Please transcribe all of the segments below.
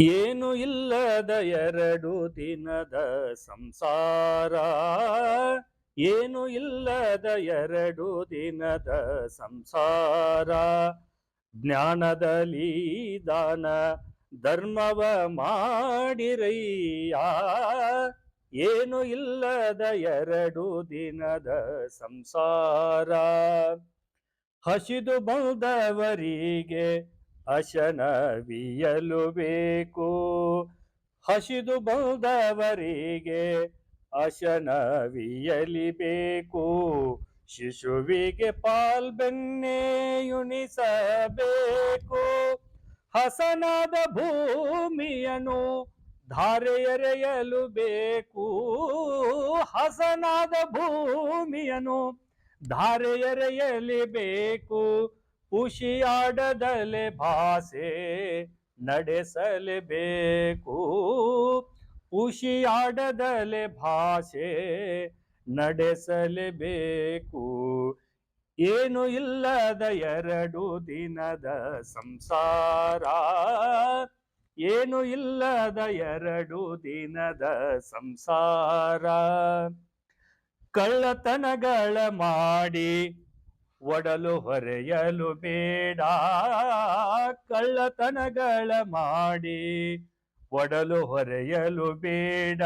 ಏನು ಇಲ್ಲದ ಎರಡು ದಿನದ ಸಂಸಾರ, ಏನು ಇಲ್ಲದ ಎರಡು ದಿನದ ಸಂಸಾರ. ಜ್ಞಾನದಲ್ಲಿ ದಾನ, ಧರ್ಮವ ಮಾಡಿರಯ್ಯ. ಏನು ಇಲ್ಲದ ಎರಡು ದಿನದ ಸಂಸಾರ. ಹಸಿದು ಬಂದವರಿಗೆ ಅಶನವಿಯಲು ಬೇಕು. ಹಸಿದು ಬಂದವರಿಗೆ ಅಶನವಿಯಲಿಬೇಕು ಶಿಶುವಿಗೆ ಪಾಲ್ಬೆನ್ನೆಯುಣಿಸಬೇಕು ಹಸನಾದ ಭೂಮಿಯನು ಧಾರೆಯರೆಯಲು ಬೇಕು. ಹಸನಾದ ಭೂಮಿಯನು ಧಾರೆ ಎರೆಯಲೇಬೇಕು ಖುಷಿಯಾಡದಲೆ ಭಾಷೆ ನಡೆಸಲೇಬೇಕು. ಖುಷಿಯಾಡದಲೆ ಭಾಷೆ ನಡೆಸಲೇಬೇಕು. ಏನು ಇಲ್ಲದ ಎರಡು ದಿನದ ಸಂಸಾರ, ಏನು ಇಲ್ಲದ ಎರಡು ದಿನದ ಸಂಸಾರ. ಕಳ್ಳತನಗಳ ಮಾಡಿ ಒಡಲು ಹೊರೆಯಲು ಬೇಡ. ಕಳ್ಳತನಗಳ ಮಾಡಿ ಒಡಲು ಹೊರೆಯಲು ಬೇಡ.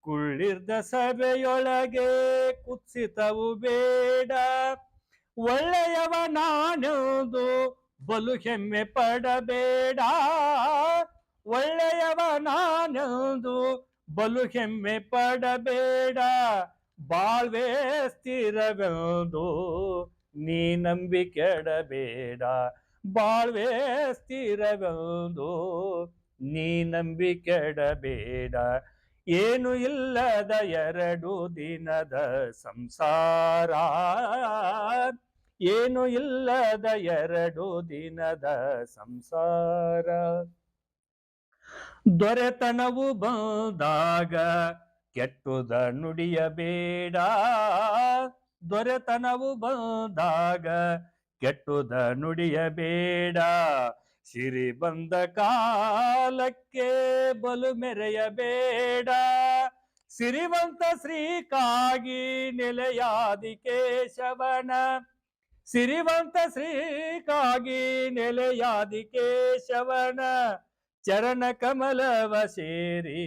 ಕುಳ್ಳಿರ್ದ ಸಭೆಯೊಳಗೆ ಕುತ್ಸಿತವು ಬೇಡ. ಒಳ್ಳೆಯವ ನಾನೊಂದು ಬಲು ಹೆಮ್ಮೆ ಪಡಬೇಡ. ಒಳ್ಳೆಯವ ನಾನೆಂದು ಬಲು ಹೆಮ್ಮೆ ಪಡಬೇಡ. ಬಾಳ್ವೆ ಸ್ಥಿರವೆಂದು ನೀ ನಂಬಿ ಕೆಡಬೇಡ, ಬಾಳ್ವೆ ಸ್ಥಿರವೆಂದು. ನೀ ನಂಬಿ ಕೆಡಬೇಡ, ಏನು ಇಲ್ಲದ ಎರಡು ದಿನದ ಸಂಸಾರ. ಏನು ಇಲ್ಲದ ಎರಡು ದಿನದ ಸಂಸಾರ. ದೊರೆತನವು ಬಂದಾಗ ಕೆಟ್ಟುದ ನುಡಿಯಬೇಡ. ದೊರೆತನವು ಬಂದಾಗ ಕೆಟ್ಟುದ ನುಡಿಯಬೇಡ ಸಿರಿ ಬಂದ ಕಾಲಕ್ಕೆ ಬಲು ಮೆರೆಯಬೇಡ ಸಿರಿವಂತ ಶ್ರೀಕಾಗಿ ನೆಲೆಯಾದಿ ಕೇಶವನ. ಸಿರಿವಂತ ಶ್ರೀಕಾಗಿ ನೆಲೆಯಾದಿ ಕೇಶವನ. ಚರಣ ಕಮಲವ ಸೇರಿ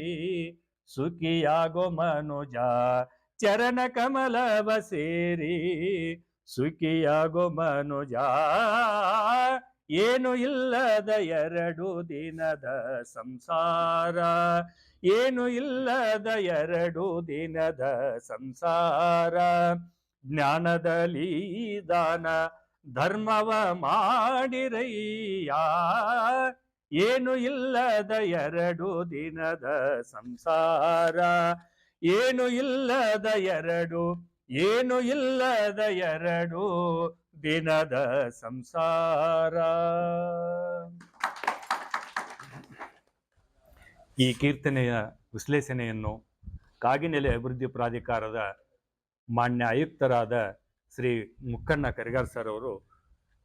ಸುಖಿಯಾಗೋ ಮನುಜ. ಚರಣ ಕಮಲವ ಸೇರಿ ಸುಖಿಯಾಗೋ ಮನುಜ. ಏನು ಇಲ್ಲದ ಎರಡು ದಿನದ ಸಂಸಾರ. ಏನು ಇಲ್ಲದ ಎರಡು ದಿನದ ಸಂಸಾರ. ಜ್ಞಾನದಲ್ಲಿ ದಾನ ಧರ್ಮವ ಮಾಡಿರಯ್ಯ. ಏನು ಇಲ್ಲದ ಎರಡು ದಿನದ ಸಂಸಾರ. ಏನು ಇಲ್ಲದ ಎರಡು, ಏನು ಇಲ್ಲದ ಎರಡು, ದಿನದ ಸಂಸಾರ. ಈ ಕೀರ್ತನೆಯ ವಿಶ್ಲೇಷಣೆಯನ್ನು ಕಾಗಿನೆಲೆ ಅಭಿವೃದ್ಧಿ ಪ್ರಾಧಿಕಾರದ ಮಾನ್ಯ ಆಯುಕ್ತರಾದ ಶ್ರೀ ಮುಕ್ಕಣ್ಣ ಕರಿಗಾರ್ ಸರ್ ಅವರು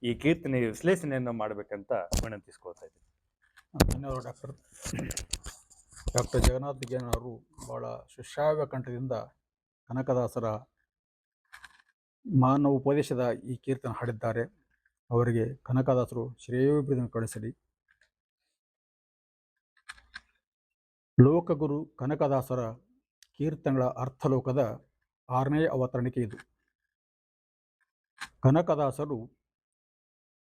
ಈ ಕೀರ್ತನೆಯ ವಿಶ್ಲೇಷಣೆಯನ್ನು ಮಾಡಬೇಕಂತ ವಿನಂತಿಸ್ಕೊಳ್ತಾ ಇದ್ದೀನಿ. ಡಾಕ್ಟರ್. ಡಾಕ್ಟರ್ ಜಗನ್ನಾಥ್ ಅವರು ಬಹಳ ಸುಶ್ರಾವ್ಯ ಕಂಠದಿಂದ ಕನಕದಾಸರ ಮಾನವ ಉಪದೇಶದ ಈ ಕೀರ್ತನ ಹಾಡಿದ್ದಾರೆ. ಅವರಿಗೆ ಕನಕದಾಸರು ಶ್ರೇಯೋಭಿವೃದ್ಧಿ ಕಳಿಸಲಿ. ಲೋಕಗುರು ಕನಕದಾಸರ ಕೀರ್ತನೆಗಳ ಅರ್ಥಲೋಕದ ಆರನೇ ಅವತರಣಿಕೆ ಇದು. ಕನಕದಾಸರು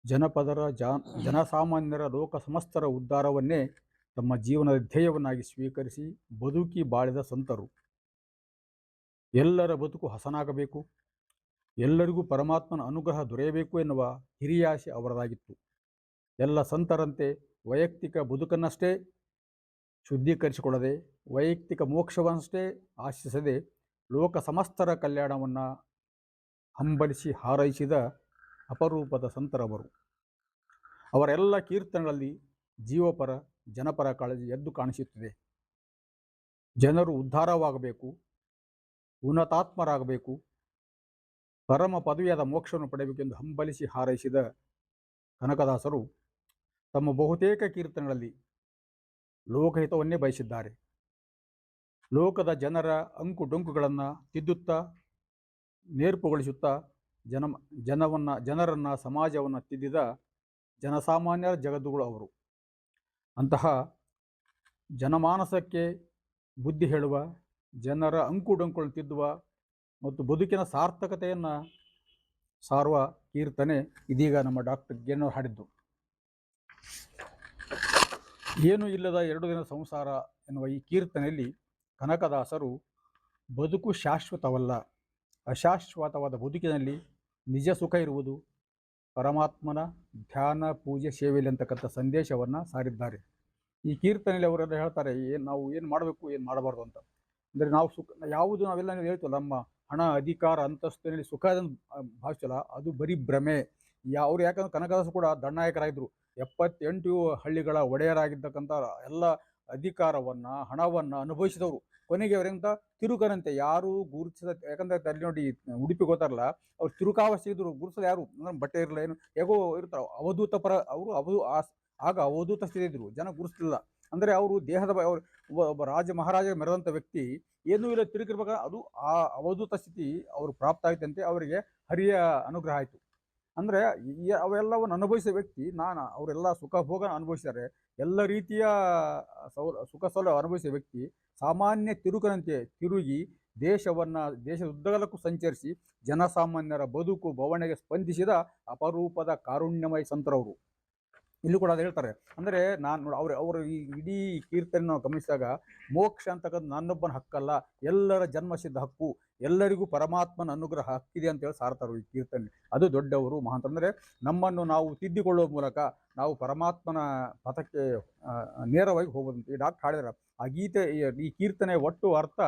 ಜನಪದರ ಜನಸಾಮಾನ್ಯರ ಲೋಕ ಸಮಸ್ತರ ಉದ್ಧಾರವನ್ನೇ ತಮ್ಮ ಜೀವನದ ಧ್ಯೇಯವನ್ನಾಗಿ ಸ್ವೀಕರಿಸಿ ಬದುಕಿ ಬಾಳಿದ ಸಂತರು. ಎಲ್ಲರ ಬದುಕು ಹಸನಾಗಬೇಕು. ಎಲ್ಲರಿಗೂ ಪರಮಾತ್ಮನ ಅನುಗ್ರಹ ದೊರೆಯಬೇಕು ಎನ್ನುವ ಹಿರಿಯಾಸೆ ಅವರದಾಗಿತ್ತು. ಎಲ್ಲ ಸಂತರಂತೆ ವೈಯಕ್ತಿಕ ಬದುಕನ್ನಷ್ಟೇ ಶುದ್ಧೀಕರಿಸಿಕೊಳ್ಳದೆ, ವೈಯಕ್ತಿಕ ಮೋಕ್ಷವನ್ನಷ್ಟೇ ಆಶಿಸದೆ ಲೋಕ ಸಮಸ್ತರ ಕಲ್ಯಾಣವನ್ನು ಹಂಬಲಿಸಿ ಹಾರೈಸಿದ ಅಪರೂಪದ ಸಂತರವರು. ಅವರೆಲ್ಲ ಕೀರ್ತನೆಗಳಲ್ಲಿ ಜೀವಪರ ಜನಪರ ಕಾಳಜಿ ಎದ್ದು ಕಾಣಿಸುತ್ತಿದೆ. ಜನರು ಉದ್ಧಾರವಾಗಬೇಕು, ಉನ್ನತಾತ್ಮರಾಗಬೇಕು, ಪರಮ ಪದವಿಯಾದ ಮೋಕ್ಷವನ್ನು ಪಡೆಯಬೇಕೆಂದು ಹಂಬಲಿಸಿ ಹಾರೈಸಿದ ಕನಕದಾಸರು ತಮ್ಮ ಬಹುತೇಕ ಕೀರ್ತನೆಗಳಲ್ಲಿ ಲೋಕಹಿತವನ್ನೇ ಬಯಸಿದ್ದಾರೆ. ಲೋಕದ ಜನರ ಅಂಕು ಡೊಂಕುಗಳನ್ನು ತಿದ್ದುತ್ತಾ, ನೇರ್ಪುಗೊಳಿಸುತ್ತಾ ಜನ ಜನವನ್ನು, ಜನರನ್ನು, ಸಮಾಜವನ್ನು ತಿದ್ದಿದ ಜನಸಾಮಾನ್ಯರ ಜಗದ್ದುಗಳು ಅವರು. ಅಂತಹ ಜನಮಾನಸಕ್ಕೆ ಬುದ್ಧಿ ಹೇಳುವ, ಜನರ ಅಂಕು ಡೊಂಕುಗಳನ್ನು ತಿದ್ದುವ ಮತ್ತು ಬದುಕಿನ ಸಾರ್ಥಕತೆಯನ್ನು ಸಾರುವ ಕೀರ್ತನೆ ಇದೀಗ ನಮ್ಮ ಡಾಕ್ಟರ್ ಗೆನ್ನೋರ್ ಹಾಡಿದ್ದು. ಏನು ಇಲ್ಲದ ಎರಡು ದಿನ ಸಂಸಾರ ಎನ್ನುವ ಈ ಕೀರ್ತನೆಯಲ್ಲಿ ಕನಕದಾಸರು ಬದುಕು ಶಾಶ್ವತವಲ್ಲ, ಅಶಾಶ್ವತವಾದ ಬದುಕಿನಲ್ಲಿ ನಿಜ ಸುಖ ಇರುವುದು ಪರಮಾತ್ಮನ ಧ್ಯಾನ, ಪೂಜೆ, ಸೇವೆಯಲ್ಲಿ ಅಂತಕ್ಕಂಥ ಸಂದೇಶವನ್ನು ಸಾರಿದ್ದಾರೆ. ಈ ಕೀರ್ತನೆಯಲ್ಲಿ ಅವರೆಲ್ಲ ಹೇಳ್ತಾರೆ ಏನು ನಾವು ಏನು ಮಾಡಬೇಕು, ಏನು ಮಾಡಬಾರ್ದು ಅಂತ. ಅಂದರೆ ನಾವು ಸುಖ, ಯಾವುದು ನಾವೆಲ್ಲ ಹೇಳ್ತೀವಲ್ಲ, ನಮ್ಮ ಹಣ, ಅಧಿಕಾರ, ಅಂತಸ್ತಿನಲ್ಲಿ ಸುಖ ಭಾವಿಸಲ್ಲ ಅದು ಬರೀ ಭ್ರಮೆ. ಯಾ ಅವ್ರು ಯಾಕಂದ್ರೆ ಕನಕದಾಸ ಕೂಡ ದಂಡನಾಯಕರಾಗಿದ್ದರು ಎಪ್ಪತ್ತೆಂಟು ಹಳ್ಳಿಗಳ ಒಡೆಯರಾಗಿದ್ದಕ್ಕಂಥ ಎಲ್ಲ ಅಧಿಕಾರವನ್ನು, ಹಣವನ್ನು ಅನುಭವಿಸಿದವರು. ಕೊನೆಗೆ ಅವರಿಂದ ತಿರುಕನಂತೆ ಯಾರು ಗುರುತಿಸದ, ಯಾಕಂದ್ರೆ ಅಲ್ಲಿ ನೋಡಿ ಉಡುಪಿ ಗೊತ್ತಾರಲ್ಲ ಅವ್ರು ತಿರುಕಾವಸ್ಥೆಗಿದ್ರು ಗುರುಸದ ಯಾರು? ಅಂದ್ರೆ ಬಟ್ಟೆ ಇರಲ್ಲ ಏನು? ಹೇಗೋ ಇರ್ತಾರೆ. ಅವಧೂತ ಪರ ಅವರು ಅವಧು ಆಗ ಅವಧೂತ ಸ್ಥಿತಿ ಇದ್ರು. ಜನ ಗುರುಸ್ತಿಲ್ಲ ಅಂದರೆ ಅವರು ದೇಹದ ಅವರು ಒಬ್ಬ ರಾಜ, ಮಹಾರಾಜ ಮೆರೆದಂಥ ವ್ಯಕ್ತಿ, ಏನೂ ಇಲ್ಲ, ತಿರುಗಿರ್ಬೇಕಾದ್ರೆ ಅದು ಆ ಅವಧೂತ ಸ್ಥಿತಿ ಅವರು ಪ್ರಾಪ್ತ ಆಯ್ತಂತೆ, ಅವರಿಗೆ ಹರಿಯ ಅನುಗ್ರಹ ಆಯಿತು. ಅಂದರೆ ಅವೆಲ್ಲವನ್ನು ಅನುಭವಿಸಿದ ವ್ಯಕ್ತಿ, ನಾನು ಅವರೆಲ್ಲ ಸುಖ ಭೋಗ ಅನುಭವಿಸಿದ್ದಾರೆ ಎಲ್ಲ ರೀತಿಯ ಸೌ, ಸುಖ ಸೌಲಭ್ಯ ಅನುಭವಿಸಿದ ವ್ಯಕ್ತಿ, ಸಾಮಾನ್ಯ ತಿರುಕನಂತೆ ತಿರುಗಿ ದೇಶವನ್ನು, ದೇಶದ ಉದ್ದಗಲಕ್ಕೂ ಸಂಚರಿಸಿ ಜನಸಾಮಾನ್ಯರ ಬದುಕು ಬವಣೆಗೆ ಸ್ಪಂದಿಸಿದ ಅಪರೂಪದ ಕಾರುಣ್ಯಮಯ ಸಂತರವರು ಇಲ್ಲಿ ಕೂಡ ಅದು ಹೇಳ್ತಾರೆ. ಅಂದರೆ ನಾನು ಅವ್ರ, ಅವರು ಈ ಇಡೀ ಕೀರ್ತನೆ ನಾವು ಗಮನಿಸಿದಾಗ ಮೋಕ್ಷ ಅಂತಕ್ಕಂಥ ನನ್ನೊಬ್ಬನ ಹಕ್ಕಲ್ಲ, ಎಲ್ಲರ ಜನ್ಮಸಿದ್ಧ ಹಕ್ಕು ಎಲ್ಲರಿಗೂ ಪರಮಾತ್ಮನ ಅನುಗ್ರಹ ಹಕ್ಕಿದೆ ಅಂತೇಳಿ ಸಾರ್ತಾರು ಈ ಕೀರ್ತನೆ. ಅದು ದೊಡ್ಡವರು ಮಹಾಂತ ಅಂದರೆ ನಮ್ಮನ್ನು ನಾವು ತಿದ್ದಿಕೊಳ್ಳುವ ಮೂಲಕ ನಾವು ಪರಮಾತ್ಮನ ಪಥಕ್ಕೆ ನೇರವಾಗಿ ಹೋಗೋದಂತೆ ಈ ಡಾಕ್ಟರ್ ಹಾಡಿದ್ರ. ಆ ಗೀತೆ, ಈ- ಕೀರ್ತನೆ ಒಟ್ಟು ಅರ್ಥ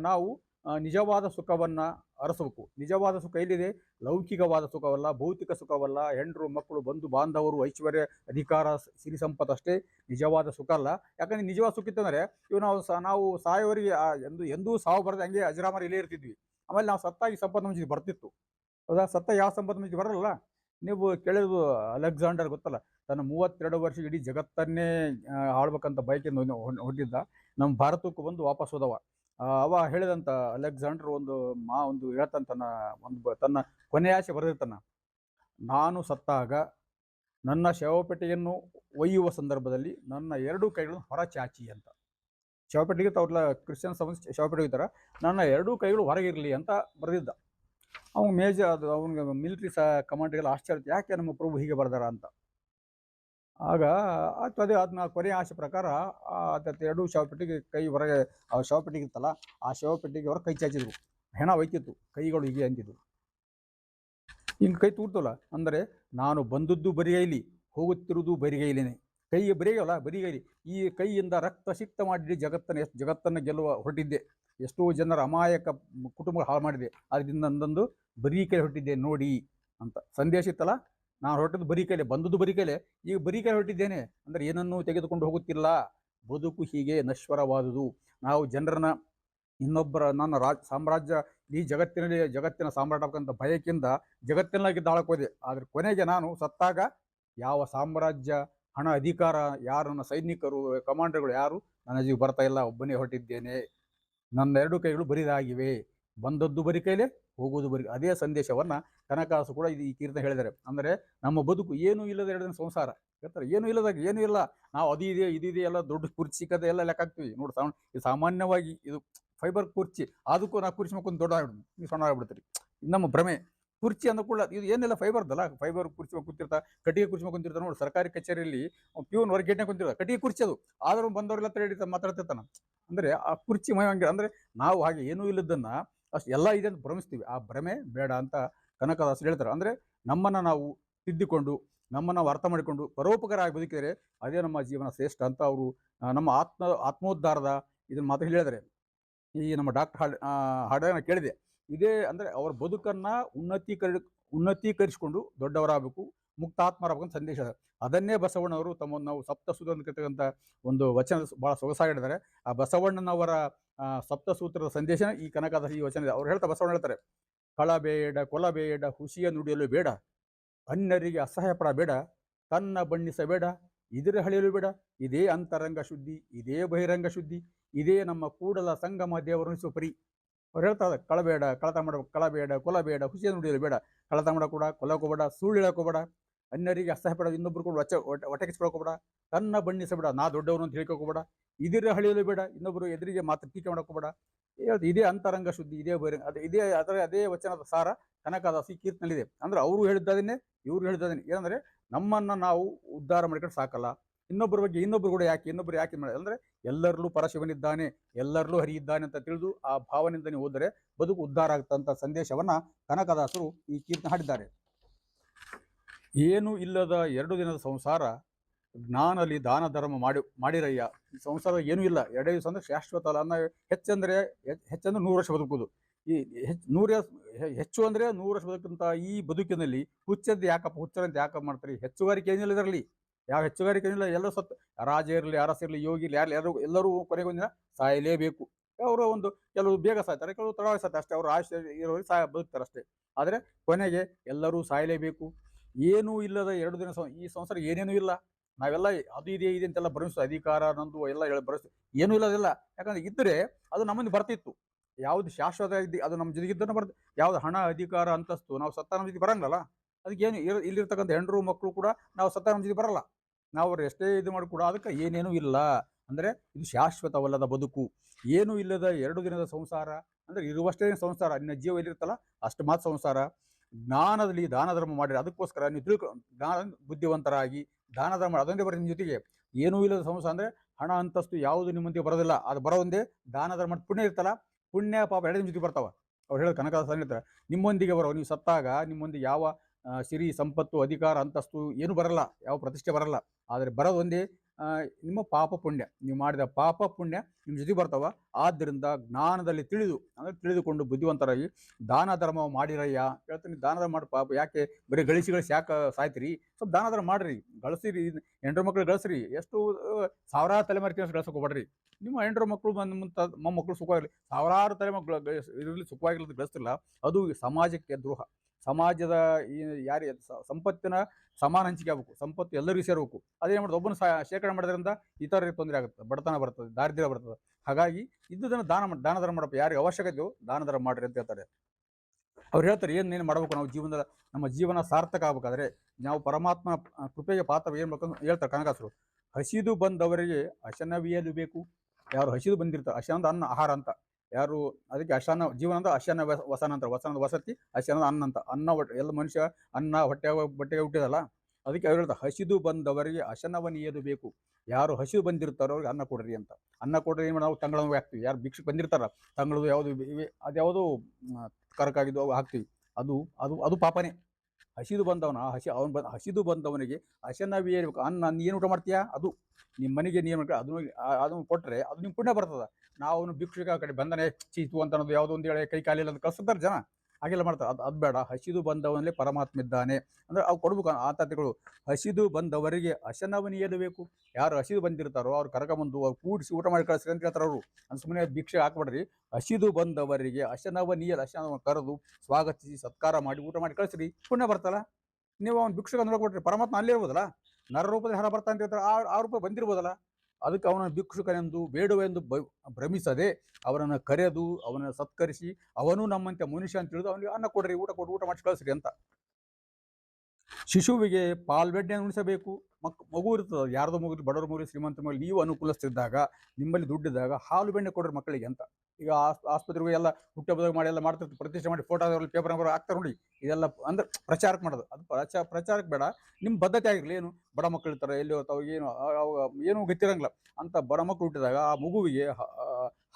ನಾವು ನಿಜವಾದ ಸುಖವನ್ನು ಅರಸಬೇಕು. ನಿಜವಾದ ಸುಖ ಎಲ್ಲಿದೆ? ಲೌಕಿಕವಾದ ಸುಖವಲ್ಲ, ಭೌತಿಕ ಸುಖವಲ್ಲ. ಹೆಂಡರು, ಮಕ್ಕಳು, ಬಂಧು, ಬಾಂಧವರು, ಐಶ್ವರ್ಯ, ಅಧಿಕಾರ, ಸಿರಿ ಸಂಪತ್ತು ಅಷ್ಟೇ ನಿಜವಾದ ಸುಖ ಅಲ್ಲ. ಯಾಕಂದ್ರೆ ನಿಜವಾದ ಸುಖ ಇತ್ತಂದರೆ ಇವು ನಾವು ಸ, ನಾವು ಸಾಯೋವರಿಗೆ ಎಂದು, ಎಂದೂ ಸಾವು ಬರದೆ ಹಂಗೆ ಅಜರಾಮರ ಇಲ್ಲೇ ಇರ್ತಿದ್ವಿ. ಆಮೇಲೆ ನಾವು ಸತ್ತಾಗಿ ಸಂಪತ್ತು ಮುಂಚೆ ಬರ್ತಿತ್ತು. ಹೌದಾ? ಸತ್ತ ಯಾವ ಸಂಪತ್ತು ಮುಂಚೆ ಬರಲ್ಲ? ನೀವು ಕೇಳಿದ್ರು ಅಲೆಕ್ಸಾಂಡರ್ ಗೊತ್ತಲ್ಲ? ತನ್ನ ಮೂವತ್ತೆರಡು ವರ್ಷ ಇಡೀ ಜಗತ್ತನ್ನೇ ಆಳ್ಬೇಕಂತ ಹೊಂದ್- ಹೊಂದ್- ನಮ್ಮ ಭಾರತಕ್ಕೂ ಬಂದು ವಾಪಸ್ ಹೋದವ. ಅವ ಹೇಳಿದಂತ ಅಲೆಕ್ಸಾಂಡರ್ ಒಂದು ಮಾ ಒಂದು ಹೇಳ್ತಾನೆ ಒಂದು ತನ್ನ ಕೊನೆಯ ಆಸೆ ಬರೆದಿರ್ತಾನ. ನಾನು ಸತ್ತಾಗ ನನ್ನ ಶವಪೆಟ್ಟಿಗೆಯನ್ನು ಒಯ್ಯುವ ಸಂದರ್ಭದಲ್ಲಿ ನನ್ನ ಎರಡು ಕೈಗಳನ್ನು ಹೊರಚಾಚಿ ಅಂತ. ಶವಪೆಟ್ಟಿಗೆ ಅವ್ರಲ್ಲ ಕ್ರಿಶ್ಚಿಯನ್ ಸಂಬಂಧ ಶವಪೆಟ್ಟಿಗೆ ಇದ್ದಾರೆ? ನನ್ನ ಎರಡೂ ಕೈಗಳು ಹೊರಗಿರಲಿ ಅಂತ ಬರೆದಿದ್ದ. ಅವ್ನು ಮೇಜರ್ ಅದು ಅವನಿಗೆ ಮಿಲಿಟ್ರಿ ಸಹ ಕಮಾಂಡ್ಗೆಲ್ಲ ಆಶ್ಚರ್ಯ ಯಾಕೆ ನಮ್ಮ ಪ್ರಭು ಹೀಗೆ ಬರ್ದಾರ ಅಂತ. ಆಗ, ಆಯ್ತು ಅದೇ ಅದನ್ನ ಕೊನೆ ಆಸೆ ಪ್ರಕಾರ ಅದಕ್ಕೆ ಎರಡು ಶವಪೆಟ್ಟಿಗೆ ಕೈ ಹೊರಗೆ, ಆ ಶವಪೆಟ್ಟಿಗೆ ಇತ್ತಲ್ಲ ಆ ಶವಪೆಟ್ಟಿಗೆ ಹೊರಗೆ ಕೈ ಚಾಚಿದ್ರು ಹೆಣ ಒಯ್ತಿತ್ತು ಕೈಗಳು ಹೀಗೆ ಅಂತಿದ್ರು ಹಿಂಗೆ ಕೈ ತೂರ್ತಲ್ಲ ಅಂದರೆ ನಾನು ಬಂದದ್ದು ಬರಿಗೈಲಿ, ಹೋಗುತ್ತಿರುವುದು ಬರಿಗೈಲಿನೇ. ಕೈಗೆ ಬರಿಗೈವಲ್ಲ ಬರಿಗೈಲಿ. ಈ ಕೈಯಿಂದ ರಕ್ತ ಸಿಕ್ತ ಮಾಡಿ ಜಗತ್ತನ್ನು, ಎಷ್ಟು ಜಗತ್ತನ್ನು ಗೆಲ್ಲುವ ಹೊರಟಿದ್ದೆ. ಎಷ್ಟೋ ಜನರ ಅಮಾಯಕ ಕುಟುಂಬ ಹಾಳು ಮಾಡಿದೆ. ಅದರಿಂದ ನಂದೊಂದು ಬರೀ ಕೈ ಹೊರಟಿದ್ದೆ, ನೋಡಿ ಅಂತ. ಸಂದೇಶ ಇತ್ತಲ್ಲ? ನಾನು ಹೊರಟದ್ದು ಬರೀ ಕೈಲೆ, ಬಂದದ್ದು ಬರೀ ಕೈಲೆ, ಈಗ ಬರೀ ಕೈಲೆ ಹೊರಟಿದ್ದೇನೆ ಅಂದರೆ ಏನನ್ನೂ ತೆಗೆದುಕೊಂಡು ಹೋಗುತ್ತಿಲ್ಲ. ಬದುಕು ಹೀಗೆ ನಶ್ವರವಾದುದು. ನಾವು ಜನರನ್ನ ಇನ್ನೊಬ್ಬರ, ನನ್ನ ರಾಜ್ ಸಾಮ್ರಾಜ್ಯ, ಈ ಜಗತ್ತಿನಲ್ಲಿ, ಜಗತ್ತಿನ ಸಾಮ್ರಾಟ ಆಗ್ಬೇಕಂತ ಭಯಕ್ಕಿಂತ ಜಗತ್ತಿನಾಗಿದ್ದ ಆಳಕ್ಕೆ ಹೋದೆ ಆದರೆ ಕೊನೆಗೆ ನಾನು ಸತ್ತಾಗ ಯಾವ ಸಾಮ್ರಾಜ್ಯ, ಹಣ, ಅಧಿಕಾರ, ಯಾರು, ನನ್ನ ಸೈನಿಕರು, ಕಮಾಂಡರ್ಗಳು, ಯಾರು, ನನ್ನ ಜೀವ ಬರ್ತಾ ಇಲ್ಲ. ಒಬ್ಬನೇ ಹೊರಟಿದ್ದೇನೆ. ನನ್ನ ಎರಡು ಕೈಗಳು ಬರಿದಾಗಿವೆ. ಬಂದದ್ದು ಬರಿ ಕೈಲೇ ಹೋಗುವುದು ಬರೀ ಅದೇ ಸಂದೇಶವನ್ನು ಕನಕಾಸು ಕೂಡ ಇದು ಈ ಕೀರ್ತನೆ ಹೇಳಿದ್ದಾರೆ. ಅಂದರೆ ನಮ್ಮ ಬದುಕು ಏನೂ ಇಲ್ಲದ ಎರಡು ಸಂಸಾರ. ಹೇಳ್ತಾರೆ, ಏನೂ ಇಲ್ಲದಾಗ ಏನೂ ಇಲ್ಲ. ನಾವು ಅದು ಇದೆ ಇದಿದೆ ಎಲ್ಲ ದೊಡ್ಡ ಕುರ್ಚಿ ಕತೆ ಎಲ್ಲ ಲೆಕ್ಕ ಹಾಕ್ತೀವಿ. ನೋಡಿ ಸಾಮಾನ್ಯ ಇದು ಸಾಮಾನ್ಯವಾಗಿ ಇದು ಫೈಬರ್ ಕುರ್ಚಿ, ಅದಕ್ಕೂ ನಾವು ಕುರ್ಚಿ ಮಕ್ಕೊಂದು ದೊಡ್ಡ ನೀವು ಸಣ್ಣ ಆಗ್ಬಿಡ್ತೀರಿ ನಮ್ಮ ಭ್ರಮೆ. ಕುರ್ಚಿ ಅಂದ ಕೂಡ ಇದು ಏನೆಲ್ಲ ಫೈಬರ್ದಲ್ಲ ಫೈಬರ್ ಕುರ್ಚಿ ಕುಂತಿರ್ತಾ, ಕಟ್ಟಿಗೆ ಕುರ್ಚಿ ಮೇಲೆ ನೋಡಿ, ಸರ್ಕಾರಿ ಕಚೇರಿಯಲ್ಲಿ ಪ್ಯೂನ್ ಹೊರಗೆ ಗೇಟ್ನಾಗ ಕುಂತಿರ್ತಾರೆ ಕಟ್ಟಿಗೆ ಕುರ್ಚಿ ಅದು. ಆದರೂ ಬಂದವರೆಲ್ಲ ಹತ್ರ ಹಿಡಿತ ಮಾತಾಡ್ತಿರ್ತಾನ. ಅಂದರೆ ಆ ಕುರ್ಚಿ ಮಯ ಅಂದರೆ ನಾವು ಹಾಗೆ ಏನೂ ಇಲ್ಲದನ್ನ ಅಷ್ಟು ಎಲ್ಲ ಇದೆ ಅಂತ ಭ್ರಮಿಸ್ತೀವಿ. ಆ ಭ್ರಮೆ ಬೇಡ ಅಂತ ಕನಕದಾಸರು ಹೇಳ್ತಾರೆ. ಅಂದರೆ ನಮ್ಮನ್ನು ನಾವು ತಿದ್ದಿಕೊಂಡು, ನಮ್ಮನ್ನು ನಾವು ಅರ್ಥ ಮಾಡಿಕೊಂಡು ಪರೋಪಕಾರ ಆಗಿ ಬದುಕಿದರೆ ಅದೇ ನಮ್ಮ ಜೀವನ ಶ್ರೇಷ್ಠ ಅಂತ ಅವರು ನಮ್ಮ ಆತ್ಮ, ಆತ್ಮೋದ್ಧಾರದ ಇದನ್ನು ಮಾತು ಹೇಳಿದರೆ ಈ ನಮ್ಮ ಡಾಕ್ಟರ್ ಹಾಡ್ ಹಾಡನ್ನು ಕೇಳಿದೆ. ಇದೇ ಅಂದರೆ ಅವರ ಬದುಕನ್ನು ಉನ್ನತೀಕರಿ, ಉನ್ನತೀಕರಿಸಿಕೊಂಡು ದೊಡ್ಡವರಾಗಬೇಕು. ಮುಕ್ತಾತ್ಮರಾಗಬೇಕಂತ ಸಂದೇಶ. ಅದನ್ನೇ ಬಸವಣ್ಣವರು ತಮ್ಮ ನಾವು ಸಪ್ತಸೂತ್ರ ಅಂತಕ್ಕಂಥ ಒಂದು ವಚನ ಭಾಳ ಸೊಗಸಾಗಿದ್ದಾರೆ ಆ ಬಸವಣ್ಣನವರ ಸಪ್ತಸೂತ್ರದ ಸಂದೇಶ ಈ ಕನಕದಾಸ ಈ ವಚನ ಇದೆ ಅವ್ರು ಹೇಳ್ತಾ ಬಸವಣ್ಣ ಹೇಳ್ತಾರೆ ಕಳಬೇಡ ಕೊಲಬೇಡ ಹುಸಿಯ ನುಡಿಯಲು ಬೇಡ ಅನ್ಯರಿಗೆ ಅಸಹ್ಯ ಪಡಬೇಡ ತನ್ನ ಬಣ್ಣಿಸಬೇಡ ಇದರ ಹಳೆಯಲು ಬೇಡ, ಇದೇ ಅಂತರಂಗ ಶುದ್ಧಿ, ಇದೇ ಬಹಿರಂಗ ಶುದ್ಧಿ, ಇದೇ ನಮ್ಮ ಕೂಡಲ ಸಂಗಮ ದೇವರನಿಸುವ ಪರಿ. ಅವ್ರು ಹೇಳ್ತಾರೆ ಕಳಬೇಡ ಕಳತ ಮಾಡ ಕಳಬೇಡ ಕೊಲಬೇಡ ಹುಸಿಯ ನುಡಿಯಲು ಬೇಡ, ಕಳತ ಕೂಡ ಕೊಲಕೋಬೇಡ ಸುಳ್ಳು ಹೇಳಕೋಬೇಡ ಅನ್ಯರಿಗೆ ಅಸಹ್ಯಪಡ ಇನ್ನೊಬ್ರು ಕೂಡ ಒಚ್ಚ ಒಟಕಿಸ್ಕೊಳ್ಕೋಬೇಡ ತನ್ನ ಬಣ್ಣಿಸಬೇಡ ನಾ ದೊಡ್ಡವನು ಅಂತ ಹೇಳ್ಕೋಬೇಡ ಇದಿರ ಹಳಿಯಲು ಬೇಡ ಇನ್ನೊಬ್ಬರು ಎದುರಿಗೆ ಮಾತ್ರ ಟೀಕೆ ಮಾಡೋಕೋಬೇಡ. ಹೇಳ್ದು, ಇದೇ ಅಂತರಂಗ ಶುದ್ಧಿ, ಇದೇ ಬಹಿರಂಗ, ಅದೇ ಇದೇ ಅದರ ಅದೇ ವಚನದ ಸಾರ ಕನಕದಾಸಿ ಕೀರ್ತನಲ್ಲಿದೆ. ಅಂದ್ರೆ ಅವರು ಹೇಳಿದ್ದದನ್ನೇ ಇವ್ರು ಹೇಳಿದ್ದಾದಿನಿ ಏನಂದ್ರೆ, ನಮ್ಮನ್ನ ನಾವು ಉದ್ಧಾರ ಮಾಡಿಕೊಂಡು ಸಾಕಲ್ಲ. ಇನ್ನೊಬ್ಬರ ಬಗ್ಗೆ ಇನ್ನೊಬ್ರು ಕೂಡ ಯಾಕೆ, ಇನ್ನೊಬ್ರು ಯಾಕೆ ಮಾಡಿದ್ರೆ ಅಂದ್ರೆ ಎಲ್ಲರಲ್ಲೂ ಪರಶಿವನಿದ್ದಾನೆ, ಎಲ್ಲರಲ್ಲೂ ಹರಿ ಇದ್ದಾನೆ ಅಂತ ತಿಳಿದು ಆ ಭಾವನೆಯಿಂದ ನೀವು ಹೋದರೆ ಬದುಕು ಉದ್ಧಾರ ಆಗ್ತಂತ ಸಂದೇಶವನ್ನ ಕನಕದಾಸರು ಈ ಕೀರ್ತನೆ ಹಾಡಿದ್ದಾರೆ. ಏನು ಇಲ್ಲದ ಎರಡು ದಿನದ ಸಂಸಾರ ಜ್ಞಾನಲಿ ದಾನ ಧರ್ಮ ಮಾಡಿ, ಮಾಡಿರಯ್ಯ. ಸಂಸಾರ ಏನೂ ಇಲ್ಲ. ಎರಡೇ ದಿವಸ ಅಂದ್ರೆ ಶಾಶ್ವತ ಅಲ್ಲ. ಅನ್ನ ಹೆಚ್ಚಂದ್ರೆ ಹೆಚ್- ಹೆಚ್ಚಂದ್ರೆ ನೂರು ವರ್ಷ ಬದುಕುವುದು ಈ ಹೆಚ್ಚು ನೂರ ಹೆಚ್ಚು ಅಂದರೆ ನೂರು ವರ್ಷ ಬದುಕಂತ ಈ ಬದುಕಿನಲ್ಲಿ ಹುಚ್ಚದ್ದು ಯಾಕಪ್ಪ, ಹುಚ್ಚರಂತ ಯಾಕಪ್ಪ ಮಾಡ್ತಾರೆ? ಹೆಚ್ಚುಗಾರಿಕೆ ಏನಿಲ್ಲ ಇದರಲ್ಲಿ. ಯಾವ ಹೆಚ್ಚುಗಾರಿಕೆ ಏನಿಲ್ಲ. ಎಲ್ಲರೂ ಸತ್, ರಾಜ ಇರಲಿ, ಅರಸ ಇರಲಿ, ಯೋಗಿ ಇರಲಿ ಯಾರು ಎಲ್ಲರೂ ಎಲ್ಲರೂ ಕೊನೆಗೊಂದಿನ ಸಾಯಲೇಬೇಕು. ಅವರು ಒಂದು ಕೆಲವು ಬೇಗ ಸಾಯ್ತಾರೆ ಕೆಲವು ತಡವಾಗಿ ಸಾಯ್ತಾರೆ ಅಷ್ಟೇ. ಅವರು ಆಶ್ರಯ ಇರೋರಿಗೆ ಸಾಯ, ಬದುಕ್ತಾರೆ ಅಷ್ಟೇ. ಆದರೆ ಕೊನೆಗೆ ಎಲ್ಲರೂ ಸಾಯಲೇಬೇಕು. ಏನೂ ಇಲ್ಲದ ಎರಡು ದಿನ ಈ ಸಂಸಾರ ಏನೇನೂ ಇಲ್ಲ. ನಾವೆಲ್ಲ ಅದು ಇದೆ ಇದೆ ಅಂತೆಲ್ಲ ಭ್ರಮಿಸ್ತು ಅಧಿಕಾರ, ನಂದು ಎಲ್ಲ ಹೇಳಿ ಭ್ರಮಿಸ್ತು ಏನೂ ಇಲ್ಲದಿಲ್ಲ ಯಾಕಂದ್ರೆ ಇದ್ದರೆ ಅದು ನಮ್ಮಲ್ಲಿ ಬರ್ತಿತ್ತು. ಯಾವ್ದು ಶಾಶ್ವತ ಇದ್ದು, ಅದು ನಮ್ಮ ಜೊತೆಗಿದ್ದನ್ನು ಬರ್ತ ಯಾವ್ದು ಹಣ, ಅಧಿಕಾರ, ಅಂತಸ್ತು, ನಾವು ಸತ್ತ ನಮ್ಮ ಜೊತೆ ಬರಂಗಲ್ಲ. ಅದಕ್ಕೆ ಏನು ಇರ, ಇಲ್ಲಿರ್ತಕ್ಕಂಥ ಹೆಂಡರು ಮಕ್ಕಳು ಕೂಡ ನಾವು ಸತ್ತ ನಮ್ಮ ಜೊತೆ ಬರಲ್ಲ. ನಾವು ಅವ್ರು ಎಷ್ಟೇ ಇದು ಮಾಡಿ ಕೂಡ ಅದಕ್ಕೆ ಏನೇನೂ ಇಲ್ಲ. ಅಂದರೆ ಇದು ಶಾಶ್ವತವಲ್ಲದ ಬದುಕು. ಏನೂ ಇಲ್ಲದ ಎರಡು ದಿನದ ಸಂಸಾರ. ಅಂದರೆ ಇರುವಷ್ಟೇ ಸಂಸಾರ. ನಿನ್ನ ಜೀವ ಎಲ್ಲಿರ್ತಲ್ಲ ಅಷ್ಟು ಮಾತ್ರ ಸಂಸಾರ. ಜ್ಞಾನದಲ್ಲಿ ದಾನ ಧರ್ಮ ಮಾಡಿರಿ ಅದಕ್ಕೋಸ್ಕರ ನೀವು ತಿಳ್ಕೊ, ಜ್ಞಾನ ಬುದ್ಧಿವಂತರಾಗಿ ದಾನ ಧರ್ಮ ಅದೊಂದೇ ಬರೀ ನಿಮ್ಮ ಜೊತೆಗೆ. ಏನೂ ಇಲ್ಲದ ಸಮಸ್ಯೆ ಅಂದರೆ ಹಣ ಅಂತಸ್ತು ಯಾವುದು ನಿಮ್ಮಂತೆ ಬರೋದಿಲ್ಲ. ಅದು ಬರೋದೊಂದೇ ದಾನ ಧರ್ಮ ಪುಣ್ಯ ಇರ್ತಲ್ಲ. ಪುಣ್ಯ, ಪಾಪ ಎರಡು ನಿಮ್ಮ ಜೊತೆ ಬರ್ತಾವೆ. ಅವ್ರು ಹೇಳೋದು ಕನಕದಾಸ ಹೇಳ್ತಾರೆ, ನಿಮ್ಮೊಂದಿಗೆ ಬರೋ, ನೀವು ಸತ್ತಾಗ ನಿಮ್ಮೊಂದಿಗೆ ಯಾವ ಸಿರಿ, ಸಂಪತ್ತು, ಅಧಿಕಾರ, ಅಂತಸ್ತು ಏನು ಬರಲ್ಲ. ಯಾವ ಪ್ರತಿಷ್ಠೆ ಬರಲ್ಲ. ಆದರೆ ಬರೋದೊಂದೇ ನಿಮ್ಮ ಪಾಪ ಪುಣ್ಯ. ನೀವು ಮಾಡಿದ ಪಾಪ ಪುಣ್ಯ ನಿಮ್ಮ ಜೊತೆ ಬರ್ತಾವ. ಆದ್ದರಿಂದ ಜ್ಞಾನದಲ್ಲಿ ತಿಳಿದು, ಅಂದರೆ ತಿಳಿದುಕೊಂಡು ಬುದ್ಧಿವಂತರಾಗಿ ದಾನ ಧರ್ಮ ಮಾಡಿರಯ್ಯ. ಹೇಳ್ತೀನಿ, ದಾನ ಧರ್ಮ ಮಾಡಿ ಪಾಪ. ಯಾಕೆ ಬರೀ ಗಳಿಸಿ ಗಳಿಸಿ ಯಾಕೆ ಸಾಯ್ತಿರಿ? ಸ್ವಲ್ಪ ದಾನ ಧರ್ಮ ಮಾಡಿರಿ. ಗಳಿಸಿರಿ, ಹೆಂಡ್ರ ಮಕ್ಳು ಗಳಿಸ್ರಿ. ಎಷ್ಟು ಸಾವಿರಾರು ತಲೆಮಾರಿ ಕೆಲಸ ಗಳಿಸೋಕೆ ಹೋಗ್ಬೇಡ್ರಿ. ನಿಮ್ಮ ಹೆಂಡ್ರ ಮಕ್ಕಳು ಬಂದು ಮುಂತ ಮೊಮ್ಮಕ್ಕಳು ಸುಖವಾಗಿರಲಿ. ಸಾವಿರಾರು ತಲೆಮಕ್ಕಳು ಇದರಲ್ಲಿ ಸುಖವಾಗಿರೋದು ಗಳಿಸ್ತಿಲ್ಲ. ಅದು ಸಮಾಜಕ್ಕೆ ದ್ರೋಹ. ಸಮಾಜದ ಈ ಯಾರು ಸಂಪತ್ತಿನ ಸಮಾನ ಹಂಚಿಕೆ ಆಗಬೇಕು, ಸಂಪತ್ತು ಎಲ್ಲರಿಗೂ ಸೇರಬೇಕು. ಅದೇನು ಮಾಡೋದು ಒಬ್ಬನ ಶೇಖರಣೆ ಮಾಡೋದ್ರಿಂದ ಇತರರಿಗೆ ತೊಂದರೆ ಆಗುತ್ತೆ, ಬಡತನ ಬರ್ತದೆ, ದಾರಿದ್ರ್ಯ ಬರ್ತದೆ. ಹಾಗಾಗಿ ಇದ್ದುದನ್ನು ದಾನ ದಾನ ಧರ್ಮ ಮಾಡಪ್ಪ, ಯಾರಿಗೆ ಅವಶ್ಯಕತೆ ಇದೆಯೋ ದಾನ ಧರ್ಮ ಮಾಡ್ರಿ ಅಂತ ಹೇಳ್ತಾರೆ. ಅವ್ರು ಹೇಳ್ತಾರೆ, ಏನು ಏನು ಮಾಡಬೇಕು, ನಾವು ಜೀವನದ, ನಮ್ಮ ಜೀವನ ಸಾರ್ಥಕ ಆಗ್ಬೇಕಾದ್ರೆ ನಾವು ಪರಮಾತ್ಮನ ಕೃಪೆಗೆ ಪಾತ್ರ ಏನು ಬೇಕಂತ ಹೇಳ್ತಾರೆ ಕನಕಾಸರು. ಹಸಿದು ಬಂದವರಿಗೆ ಅಶನವಿಯಲು ಬೇಕು. ಯಾರು ಹಸಿದು ಬಂದಿರ್ತಾರೆ ಅಂದ್ರೆ ಅನ್ನ, ಆಹಾರ ಅಂತ. ಯಾರು ಅದಕ್ಕೆ ಅಶಾನ, ಜೀವನ ಅಂದ್ರೆ ಅಶನ ವಸ- ವಸನ ಅಂತ ವಸನದ ವಸತಿ ಅಶನದ ಅನ್ನ ಅಂತ. ಅನ್ನ ಹೊಟ್ಟೆ ಎಲ್ಲ ಮನುಷ್ಯ ಅನ್ನ ಹೊಟ್ಟೆ, ಬಟ್ಟೆಗೆ ಹುಟ್ಟಿದಲ್ಲ, ಅದಕ್ಕೆ ಅವ್ರು ಹೇಳ್ತಾರೆ, ಹಸಿದು ಬಂದವರಿಗೆ ಅಶನವನಿಯದು ಬೇಕು. ಯಾರು ಹಸಿದು ಬಂದಿರ್ತಾರೋ ಅವ್ರಿಗೆ ಅನ್ನ ಕೊಡ್ರಿ ಅಂತ. ಅನ್ನ ಕೊಡ್ರಿ ಏನು ನಾವು ತಂಗಳ ಹಾಕ್ತೀವಿ. ಯಾರು ಭಿಕ್ಷೆ ಬಂದಿರ್ತಾರ ತಂಗಳದು ಯಾವುದು ಅದ್ಯಾವುದು ಕರಕಾಗಿದ್ದು ಅವು ಹಾಕ್ತೀವಿ. ಅದು ಅದು ಅದು ಪಾಪನೇ. ಹಸಿದು ಬಂದವನ, ಹಸಿ, ಅವನು ಬಂದ, ಹಸಿದು ಬಂದವನಿಗೆ ಏರ್ಬೇಕು ಅನ್ನ ನೀನು ಊಟ ಮಾಡ್ತೀಯಾ? ಅದು. ನಿಮ್ಮ ಮನೆಗೆ ನೀನು ಅದನ್ನು ಅದನ್ನು ಕೊಟ್ಟರೆ ಅದು ನಿಮ್ಮ ಪುಣ್ಯ ಬರ್ತದೆ. ನಾವು ಅವನು ಭಿಕ್ಷುಕ ಕಡೆ ಬಂದನೆ ಚೀತು ಅಂತ ಅನ್ನೋದು ಯಾವುದೋ ಒಂದು ಹೇಳಿ ಕೈ ಕಾಲಿಲ್ಲ ಅಂತ ಕಳಿಸ್ತಾರೆ ಜನ. ಹಾಗೆಲ್ಲ ಮಾಡ್ತಾರೆ. ಅದು ಅದು ಬೇಡ. ಹಸಿದು ಬಂದವನಲ್ಲಿ ಪರಮಾತ್ಮ ಇದ್ದಾನೆ. ಅಂದ್ರೆ ಅವು ಕೊಡ್ಬೇಕು ಆ ತಾತಿಗಳು. ಹಸಿದು ಬಂದವರಿಗೆ ಹಸನವನಿಯಲು ಬೇಕು? ಯಾರು ಹಸಿದು ಬಂದಿರ್ತಾರೋ ಅವ್ರು ಕರ್ಕೊಂಬಂದು ಅವ್ರು ಕೂಡಿಸಿ ಊಟ ಮಾಡಿ ಕಳಿಸ್ರಿ ಅಂತ ಹೇಳ್ತಾರೆ ಅವರು. ಅಂತ ಸುಮ್ಮನೆ ಭಿಕ್ಷೆ ಹಾಕ್ಬೇಡ್ರಿ. ಹಸಿದು ಬಂದವರಿಗೆ ಅಶನವನಿಯಲ್ ಅಶನವ ಕರೆದು ಸ್ವಾಗತಿಸಿ ಸತ್ಕಾರ ಮಾಡಿ ಊಟ ಮಾಡಿ ಕಳಿಸ್ರಿ. ಪುಣ್ಯ ಬರ್ತಲ್ಲ. ನೀವು ಅವ್ನು ಭಿಕ್ಷುಕ ಅಂದ್ರೆ ಕೊಟ್ರಿ ಪರಮಾತ್ಮ ಅಲ್ಲೇ ಇರ್ಬೋದಲ್ಲ. ನರ ರೂಪದಲ್ಲಿ ಹಣ ಬರ್ತಾ ಅಂತ ಹೇಳ್ತಾರೆ. ಆ ಆ ರೂಪ ಬಂದಿರ್ಬೋದಲ್ಲ. ಅದಕ್ಕೆ ಅವನ ಭಿಕ್ಷುಕನೆಂದು, ಬೇಡವೆಂದು ಭ್ರಮಿಸದೆ ಅವನನ್ನು ಕರೆದು, ಅವನನ್ನು ಸತ್ಕರಿಸಿ, ಅವನು ನಮ್ಮಂತೆ ಮನುಷ್ಯ ಅಂತ ತಿಳಿದು ಅವನಿಗೆ ಅನ್ನ ಕೊಡ್ರಿ, ಊಟ ಕೊಡು ಊಟ ಮಾಡಿ ಕಳಿಸ್ರಿ ಅಂತ. ಶಿಶುವಿಗೆ ಪಾಲ್ಬೆಡ್ಡೆ ಉಣಿಸಬೇಕು. ಮಕ್, ಮಗು ಇರ್ತದೆ, ಯಾರ್ದೋ ಮಗು ಬಡವ್ರ ಮಗು ಶ್ರೀಮಂತ ಮಗು ನೀವು ಅನುಕೂಲಿಸ್ತಿದ್ದಾಗ ನಿಮ್ಮಲ್ಲಿ ದುಡ್ಡಿದ್ದಾಗ ಹಾಲು ಬೆಣ್ಣೆ ಕೊಡ್ರಿ ಮಕ್ಕಳಿಗೆ ಅಂತ. ಈಗ ಆಸ್, ಆಸ್ಪತ್ರೆಗೂ ಎಲ್ಲ ಹುಟ್ಟಹಬ್ಬದಾಗ ಮಾಡಿ ಎಲ್ಲ ಮಾಡ್ತಿರ್ತಾರೆ, ಪ್ರತಿಷ್ಠೆ ಮಾಡಿ ಫೋಟೋ ಪೇಪರ್ ನಂಬರ್ ಹಾಕ್ತಾರೆ ನೋಡಿ. ಇದೆಲ್ಲ ಅಂದ್ರೆ ಪ್ರಚಾರಕ್ಕೆ ಮಾಡೋದು. ಅದು ಪ್ರಚಾರ ಪ್ರಚಾರಕ್ಕೆ ಬೇಡ. ನಿಮ್ಮ ಬದ್ಧತೆ ಆಗಿರಲಿ, ಏನು ಬಡ ಮಕ್ಕಳು ಇರ್ತಾರೆ, ಎಲ್ಲಿ ಹೋಗ್ತಾವ ಏನು ಏನು ಗೊತ್ತಿರಂಗಿಲ್ಲ. ಅಂತ ಬಡ ಮಕ್ಕಳು ಹುಟ್ಟಿದಾಗ ಆ ಮಗುವಿಗೆ